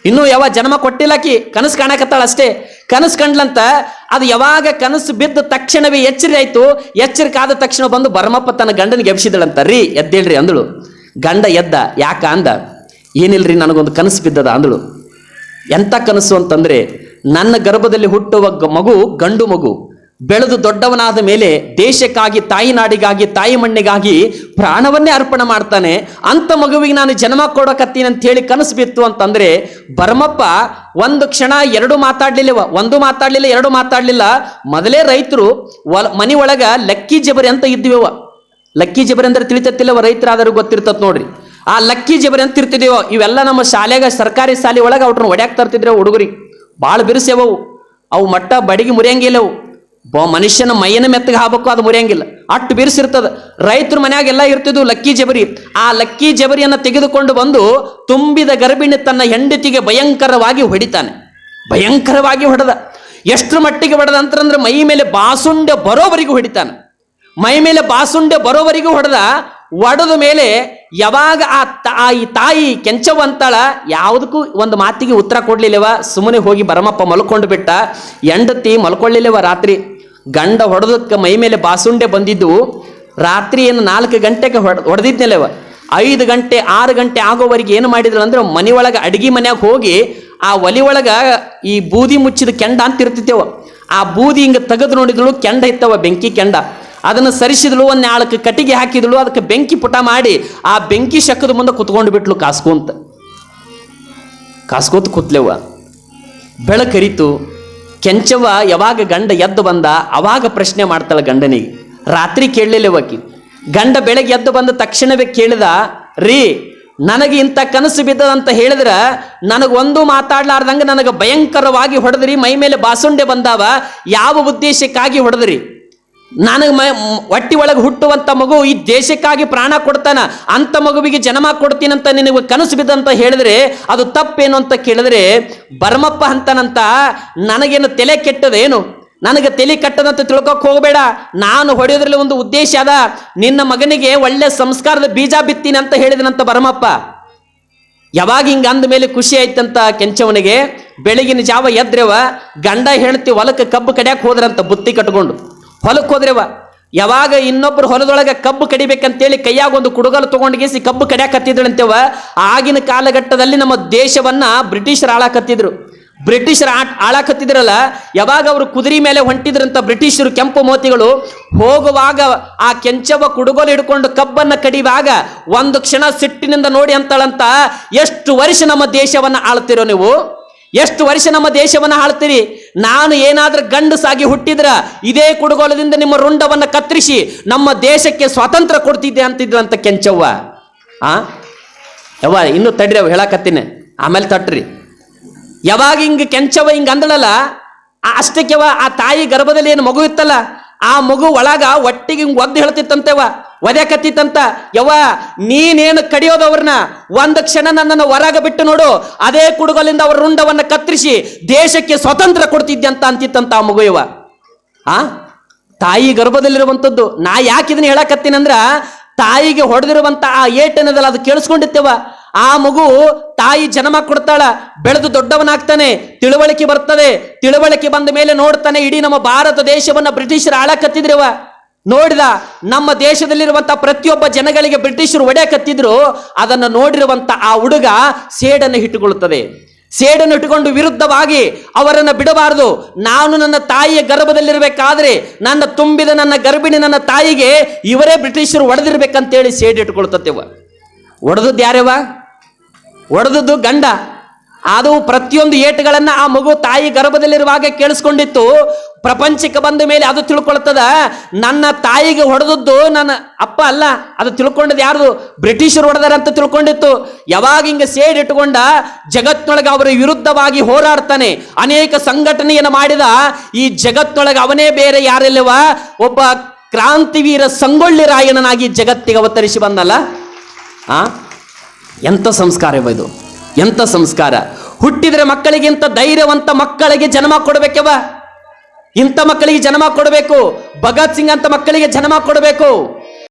ಇನ್ನೂ ಯಾವ ಜನ್ಮ ಕೊಟ್ಟಿಲ್ಲಕಿ, ಕನಸು ಕಾಣಕತ್ತಾಳ ಅಷ್ಟೇ ಕನಸು ಕಂಡ್ಲಂತ ಅದು ಯಾವಾಗ ಕನಸು ಬಿದ್ದ ತಕ್ಷಣವೇ ಎಚ್ಚರಿ ಆಯ್ತು, ಎಚ್ಚರಿಕೆ ಆದ ತಕ್ಷಣ ಬಂದು ಬರಮಪ್ಪ ತನ್ನ ಗಂಡನಿಗೆ ಎಬ್ಸಿದಳಂತ ರೀ, ಎದ್ದೇಳ್ರಿ ಅಂದಳು. ಗಂಡ ಎದ್ದ, ಯಾಕ ಅಂದ? ಏನಿಲ್ರಿ ನನಗೊಂದು ಕನಸು ಬಿದ್ದದ? ಅಂದಳು. ಎಂಥ ಕನಸು ಅಂತಂದ್ರೆ, ನನ್ನ ಗರ್ಭದಲ್ಲಿ ಹುಟ್ಟುವ ಮಗು ಗಂಡು ಮಗು, ಬೆಳೆದು ದೊಡ್ಡವನಾದ ಮೇಲೆ ದೇಶಕ್ಕಾಗಿ, ತಾಯಿ ನಾಡಿಗಾಗಿ, ತಾಯಿ ಮಣ್ಣಿಗಾಗಿ ಪ್ರಾಣವನ್ನೇ ಅರ್ಪಣೆ ಮಾಡ್ತಾನೆ. ಅಂತ ಮಗುವಿಗೆ ನಾನು ಜನ್ಮ ಕೊಡಕತ್ತೀನಿ ಅಂತ ಹೇಳಿ ಕನಸು ಬಿತ್ತು ಅಂತಂದ್ರೆ, ಬರಮಪ್ಪ, ಒಂದು ಕ್ಷಣ ಎರಡು ಮಾತಾಡ್ಲಿಲ್ಲವ ಒಂದು ಮಾತಾಡ್ಲಿಲ್ಲ, ಎರಡು ಮಾತಾಡ್ಲಿಲ್ಲ. ಮೊದಲೇ ರೈತರು, ಒಲ ಮನೆ ಒಳಗೆ ಲಕ್ಕಿ ಜಬರಿ ಅಂತ ಇದ್ವಿವ ಲಕ್ಕಿ ಜಬರಿ ಅಂದ್ರೆ ತಿಳಿತತ್ತಿಲ್ಲವ ರೈತರಾದರೂ ಗೊತ್ತಿರ್ತತ್ ನೋಡ್ರಿ. ಆ ಲಕ್ಕಿ ಜಬರಿ ಅಂತ ಇರ್ತಿದೇವೋ, ಇವೆಲ್ಲ ನಮ್ಮ ಶಾಲೆಗ ಸರ್ಕಾರಿ ಶಾಲೆ ಒಳಗೆ ಅವ್ರನ್ನ ಒಡ್ಯಾಕ್ ತರ್ತಿದ್ರೆ ಹುಡುಗರಿ. ಭಾಳ ಬಿರುಸ್ಯಾವವು ಅವು. ಮಟ್ಟ ಬಡಿಗೆ ಮುರಿಯಂಗಿಲ್ಲವು ಬ ಮನುಷ್ಯನ ಮೈಯನ ಮೆತ್ತಗೆ ಹಾಬೇಕು ಅದು ಮುರಿಯಂಗಿಲ್ಲ. ಅಟ್ಟು ಬಿರುಸಿರ್ತದ. ರೈತರ ಮನ್ಯಾಗೆಲ್ಲ ಇರ್ತಿದ್ವು ಲಕ್ಕಿ ಜಬರಿ. ಆ ಲಕ್ಕಿ ಜಬರಿಯನ್ನು ತೆಗೆದುಕೊಂಡು ಬಂದು ತುಂಬಿದ ಗರ್ಭಿಣಿ ತನ್ನ ಹೆಂಡತಿಗೆ ಭಯಂಕರವಾಗಿ ಹೊಡಿತಾನೆ. ಭಯಂಕರವಾಗಿ ಹೊಡೆದ. ಎಷ್ಟರ ಮಟ್ಟಿಗೆ ಹೊಡೆದ ಅಂತಂದ್ರೆ ಮೈ ಮೇಲೆ ಬಾಸುಂಡೆ ಬರೋವರೆಗೂ ಹೊಡಿತಾನೆ. ಮೈ ಮೇಲೆ ಬಾಸುಂಡೆ ಬರೋವರೆಗೂ ಹೊಡೆದ. ಒಡೆದ ಮೇಲೆ ಯಾವಾಗ ಆ ತಾಯಿ ತಾಯಿ ಕೆಂಚವಂತಳ ಯಾವುದಕ್ಕೂ ಒಂದು ಮಾತಿಗೆ ಉತ್ತರ ಕೊಡ್ಲಿಲ್ಲವ, ಸುಮ್ಮನೆ ಹೋಗಿ ಬರಮಪ್ಪ ಮಲ್ಕೊಂಡು ಬಿಟ್ಟ. ಹೆಂಡತಿ ಮಲ್ಕೊಳ್ಳಿಲ್ಲವ ರಾತ್ರಿ. ಗಂಡ ಹೊಡೆದಕ್ಕೆ ಮೈ ಮೇಲೆ ಬಾಸುಂಡೆ ಬಂದಿದ್ದು. ರಾತ್ರಿ ಏನು ನಾಲ್ಕು ಗಂಟೆಗೆ ಹೊಡ್ ಹೊಡೆದಿದ್ನಲ್ಲವ. ಐದು ಗಂಟೆ, ಆರು ಗಂಟೆ ಆಗೋವರೆಗೆ ಏನು ಮಾಡಿದ್ರು ಅಂದ್ರೆ ಮನೆ ಒಳಗೆ ಅಡಿಗೆ ಮನ್ಯಾಗ ಹೋಗಿ ಆ ಒಲಿ ಒಳಗೆ ಈ ಬೂದಿ ಮುಚ್ಚಿದ ಕೆಂಡ ಅಂತ ಇರ್ತಿತ್ತೇವ. ಆ ಬೂದಿ ಹಿಂಗೆ ತೆಗೆದು ನೋಡಿದಳು, ಕೆಂಡ ಇತ್ತವ ಬೆಂಕಿ ಕೆಂಡ. ಅದನ್ನು ಸರಿಸಿದಳು ಒಂದು ನಾಲ್ಕು ಕಟ್ಟಿಗೆ ಹಾಕಿದಳು ಅದಕ್ಕೆ ಬೆಂಕಿ ಪುಟ ಮಾಡಿ, ಆ ಬೆಂಕಿ ಶಕ್ಕದ ಮುಂದೆ ಕುತ್ಕೊಂಡು ಬಿಟ್ಲು ಕಾಸ್ಕೊಂತ. ಕಾಸ್ಕೋತ ಕೂತ್ಲೆವ್ವ. ಬೆಳಕರಿತು ಕೆಂಚವ್ವ ಯಾವಾಗ ಗಂಡ ಎದ್ದು ಬಂದ, ಅವಾಗ ಪ್ರಶ್ನೆ ಮಾಡ್ತಾಳೆ ಗಂಡನಿಗೆ. ರಾತ್ರಿ ಕೇಳಲಿಲ್ಲವಕಿ ಗಂಡ ಬೆಳಗ್ಗೆ ಎದ್ದು ಬಂದ ತಕ್ಷಣವೇ ಕೇಳಿದ, ರೀ, ನನಗೆ ಇಂಥ ಕನಸು ಬಿದ್ದದಂತ ಹೇಳಿದ್ರ ನನಗೊಂದು ಮಾತಾಡ್ಲಾರ್ದಂಗೆ ನನಗೆ ಭಯಂಕರವಾಗಿ ಹೊಡೆದ್ರಿ, ಮೈ ಮೇಲೆ ಬಾಸುಂಡೆ ಬಂದಾವ, ಯಾವ ಉದ್ದೇಶಕ್ಕಾಗಿ ಹೊಡೆದ್ರಿ? ನನಗೆ ಮ ಹೊಟ್ಟಿ ಒಳಗೆ ಹುಟ್ಟುವಂಥ ಮಗು ಈ ದೇಶಕ್ಕಾಗಿ ಪ್ರಾಣ ಕೊಡ್ತಾನ ಅಂಥ ಮಗುವಿಗೆ ಜನ್ಮ ಕೊಡ್ತೀನಂತ ನಿನಗೆ ಕನಸು ಬಿದ್ದಂತ ಹೇಳಿದ್ರೆ ಅದು ತಪ್ಪೇನು ಅಂತ ಕೇಳಿದ್ರೆ, ಬರ್ಮಪ್ಪ ಅಂತನಂತ, ನನಗೇನು ತಲೆ ಕೆಟ್ಟದೇನು ನನಗೆ ತಲೆ ಕಟ್ಟದಂತ ತಿಳ್ಕೊಕ್ ಹೋಗಬೇಡ. ನಾನು ಹೊಡೆಯೋದ್ರಲ್ಲಿ ಒಂದು ಉದ್ದೇಶ ಅದ, ನಿನ್ನ ಮಗನಿಗೆ ಒಳ್ಳೆ ಸಂಸ್ಕಾರದ ಬೀಜ ಬಿತ್ತೀನಿ ಅಂತ ಹೇಳಿದನಂತ ಬರಮಪ್ಪ. ಯಾವಾಗ ಹಿಂಗೆ ಅಂದ ಮೇಲೆ ಖುಷಿ ಆಯ್ತಂತ ಕೆಂಚವನಿಗೆ, ಬೆಳಗಿನ ಜಾವ ಎದ್ರೆವ, ಗಂಡ ಹೆಣ್ತಿ ಹೊಲಕ್ಕೆ ಕಬ್ಬು ಕಡಿಯಾಕ ಹೋದ್ರಂತ ಬುತ್ತಿ ಕಟ್ಕೊಂಡು. ಹೊಲಕ್ಕೆ ಹೋದ್ರೆವ ಯಾವಾಗ ಇನ್ನೊಬ್ರು ಹೊಲದೊಳಗೆ ಕಬ್ಬು ಕಡಿಬೇಕಂತೇಳಿ ಕೈಯಾಗ ಒಂದು ಕುಡುಗಲು ತಗೊಂಡ್ಗೇಸಿ ಕಬ್ಬು ಕಡಿಯಾಕತ್ತಿದ್ರಂತೇವ, ಆಗಿನ ಕಾಲಘಟ್ಟದಲ್ಲಿ ನಮ್ಮ ದೇಶವನ್ನ ಬ್ರಿಟಿಷರು ಆಳಾಕತ್ತಿದ್ರು. ಬ್ರಿಟಿಷರು ಆಟ ಆಳಾಕತ್ತಿದ್ರಲ್ಲ, ಯಾವಾಗ ಅವರು ಕುದುರೆ ಮೇಲೆ ಹೊಂಟಿದ್ರಂತ ಬ್ರಿಟಿಷರು ಕೆಂಪು ಮೋತಿಗಳು, ಹೋಗುವಾಗ ಆ ಕೆಂಚವ ಕುಡುಗೋಲು ಹಿಡ್ಕೊಂಡು ಕಬ್ಬನ್ನ ಕಡಿವಾಗ ಒಂದು ಕ್ಷಣ ಸಿಟ್ಟಿನಿಂದ ನೋಡಿ ಅಂತಾಳಂತ, ಎಷ್ಟು ವರ್ಷ ನಮ್ಮ ದೇಶವನ್ನ ಆಳ್ತಿರೋ ನೀವು? ಎಷ್ಟು ವರ್ಷ ನಮ್ಮ ದೇಶವನ್ನು ಆಳ್ತೀರಿ? ನಾನು ಏನಾದ್ರೂ ಗಂಡಸಾಗಿ ಹುಟ್ಟಿದ್ರ ಇದೇ ಕುಡುಗೋಲದಿಂದ ನಿಮ್ಮ ರುಂಡವನ್ನು ಕತ್ತರಿಸಿ ನಮ್ಮ ದೇಶಕ್ಕೆ ಸ್ವಾತಂತ್ರ್ಯ ಕೊಡ್ತಿದ್ದೆ ಅಂತಿದ್ರಂತ ಕೆಂಚವ್ವ. ಆ? ಯವ್ವ, ಇನ್ನು ತಡ್ರಿ ಅವ್ ಹೇಳಕತ್ತೀನಿ. ಆಮೇಲೆ ತಟ್ರಿ. ಯಾವಾಗ ಹಿಂಗೆ ಕೆಂಚವ್ವ ಹಿಂಗೆ ಅಂದಳಲ್ಲ ಅಷ್ಟಕ್ಕೆವ ಆ ತಾಯಿ ಗರ್ಭದಲ್ಲಿ ಏನು ಮಗು ಇತ್ತಲ್ಲ ಆ ಮಗು ಒಳಗ ಒಟ್ಟಿಗೆ ಹಿಂಗೆ ಒದ್ದು ಹೇಳ್ತಿತ್ತಂತೆವ ಕತ್ತಿತ್ತಂತ ಯವ್ವ, ನೀನೇನು ಕಡಿಯೋದು ಅವ್ರನ್ನ ಒಂದು ಕ್ಷಣ ನನ್ನನ್ನು ಹೊರಗ ಬಿಟ್ಟು ನೋಡು. ಅದೇ ಕುಡುಗಲಿಂದ ಅವ್ರ ರುಂಡವನ್ನ ಕತ್ತರಿಸಿ ದೇಶಕ್ಕೆ ಸ್ವತಂತ್ರ ಕೊಡ್ತಿದ್ದೆ ಅಂತ ಅಂತಿತ್ತಂತ ಆ ಮಗು ಇವ. ಆ? ತಾಯಿ ಗರ್ಭದಲ್ಲಿರುವಂಥದ್ದು ನಾ ಯಾಕೆ ಇದನ್ನ ಹೇಳಕತ್ತೀನಂದ್ರ, ತಾಯಿಗೆ ಹೊಡೆದಿರುವಂತ ಆ ಏಟನದಲ್ಲಿ ಅದು ಕೇಳಿಸ್ಕೊಂಡಿತ್ತೇವ ಆ ಮಗು ತಾಯಿ ಜನ್ಮ ಕೊಡ್ತಾಳ, ಬೆಳೆದು ದೊಡ್ಡವನಾಗ್ತಾನೆ, ತಿಳುವಳಿಕೆ ಬರ್ತದೆ, ತಿಳುವಳಿಕೆ ಬಂದ ಮೇಲೆ ನೋಡ್ತಾನೆ, ಇಡೀ ನಮ್ಮ ಭಾರತ ದೇಶವನ್ನ ಬ್ರಿಟಿಷರು ಆಳಕತ್ತಿದ್ರವ. ನೋಡಿದ, ನಮ್ಮ ದೇಶದಲ್ಲಿರುವಂತ ಪ್ರತಿಯೊಬ್ಬ ಜನಗಳಿಗೆ ಬ್ರಿಟಿಷರು ಒಡೆಯಕತ್ತಿದ್ರು, ಅದನ್ನು ನೋಡಿರುವಂತ ಆ ಹುಡುಗ ಸೇಡನ್ನು ಇಟ್ಟುಕೊಳ್ಳುತ್ತದೆ. ಸೇಡನ್ನು ಇಟ್ಟುಕೊಂಡು ವಿರುದ್ಧವಾಗಿ ಅವರನ್ನು ಬಿಡಬಾರದು. ನಾನು ನನ್ನ ತಾಯಿಯ ಗರ್ಭದಲ್ಲಿರಬೇಕಾದ್ರೆ, ನನ್ನ ತುಂಬಿದ ನನ್ನ ಗರ್ಭಿಣಿ ನನ್ನ ತಾಯಿಗೆ ಇವರೇ ಬ್ರಿಟಿಷರು ಒಡೆದಿರ್ಬೇಕಂತೇಳಿ ಸೇಡ್ ಇಟ್ಕೊಳ್ತತೆವ ಒಡೆದದ್ದು ಯಾರ್ಯವ ಒಡೆದದ್ದು ಗಂಡ. ಅದು ಪ್ರತಿಯೊಂದು ಏಟುಗಳನ್ನು ಆ ಮಗು ತಾಯಿ ಗರ್ಭದಲ್ಲಿರುವಾಗ ಕೇಳಿಸ್ಕೊಂಡಿತ್ತು. ಪ್ರಪಂಚಕ್ಕೆ ಬಂದ ಮೇಲೆ ಅದು ತಿಳ್ಕೊಳ್ತದ. ನನ್ನ ತಾಯಿಗೆ ಹೊಡೆದದ್ದು ನನ್ನ ಅಪ್ಪ ಅಲ್ಲ, ಅದು ತಿಳ್ಕೊಂಡದ್ದು ಯಾರ್ದು? ಬ್ರಿಟಿಷರು ಹೊಡೆದಾರ ಅಂತ ತಿಳ್ಕೊಂಡಿತ್ತು. ಯಾವಾಗ ಹಿಂಗೆ ಸೇಡ್ ಇಟ್ಟುಕೊಂಡ, ಜಗತ್ತಿನೊಳಗೆ ಅವರ ವಿರುದ್ಧವಾಗಿ ಹೋರಾಡ್ತಾನೆ. ಅನೇಕ ಸಂಘಟನೆಯನ್ನು ಮಾಡಿದ. ಈ ಜಗತ್ತಿನೊಳಗೆ ಅವನೇ ಬೇರೆ ಯಾರಿಲ್ಲವ? ಒಬ್ಬ ಕ್ರಾಂತಿವೀರ ಸಂಗೊಳ್ಳಿ ರಾಯಣ್ಣನಾಗಿ ಜಗತ್ತಿಗೆ ಅವತರಿಸಿ ಬಂದಲ್ಲ. ಆ? ಎಂಥ ಸಂಸ್ಕಾರವ ಇದು? ಎಂಥ ಸಂಸ್ಕಾರ? ಹುಟ್ಟಿದ್ರೆ ಮಕ್ಕಳಿಗೆ ಇಂಥ ಧೈರ್ಯವಂತ ಮಕ್ಕಳಿಗೆ ಜನ್ಮ ಕೊಡಬೇಕವ. ಇಂಥ ಮಕ್ಕಳಿಗೆ ಜನ್ಮ ಕೊಡಬೇಕು. ಭಗತ್ ಸಿಂಗ್ ಅಂತ ಮಕ್ಕಳಿಗೆ ಜನ್ಮ ಕೊಡಬೇಕು.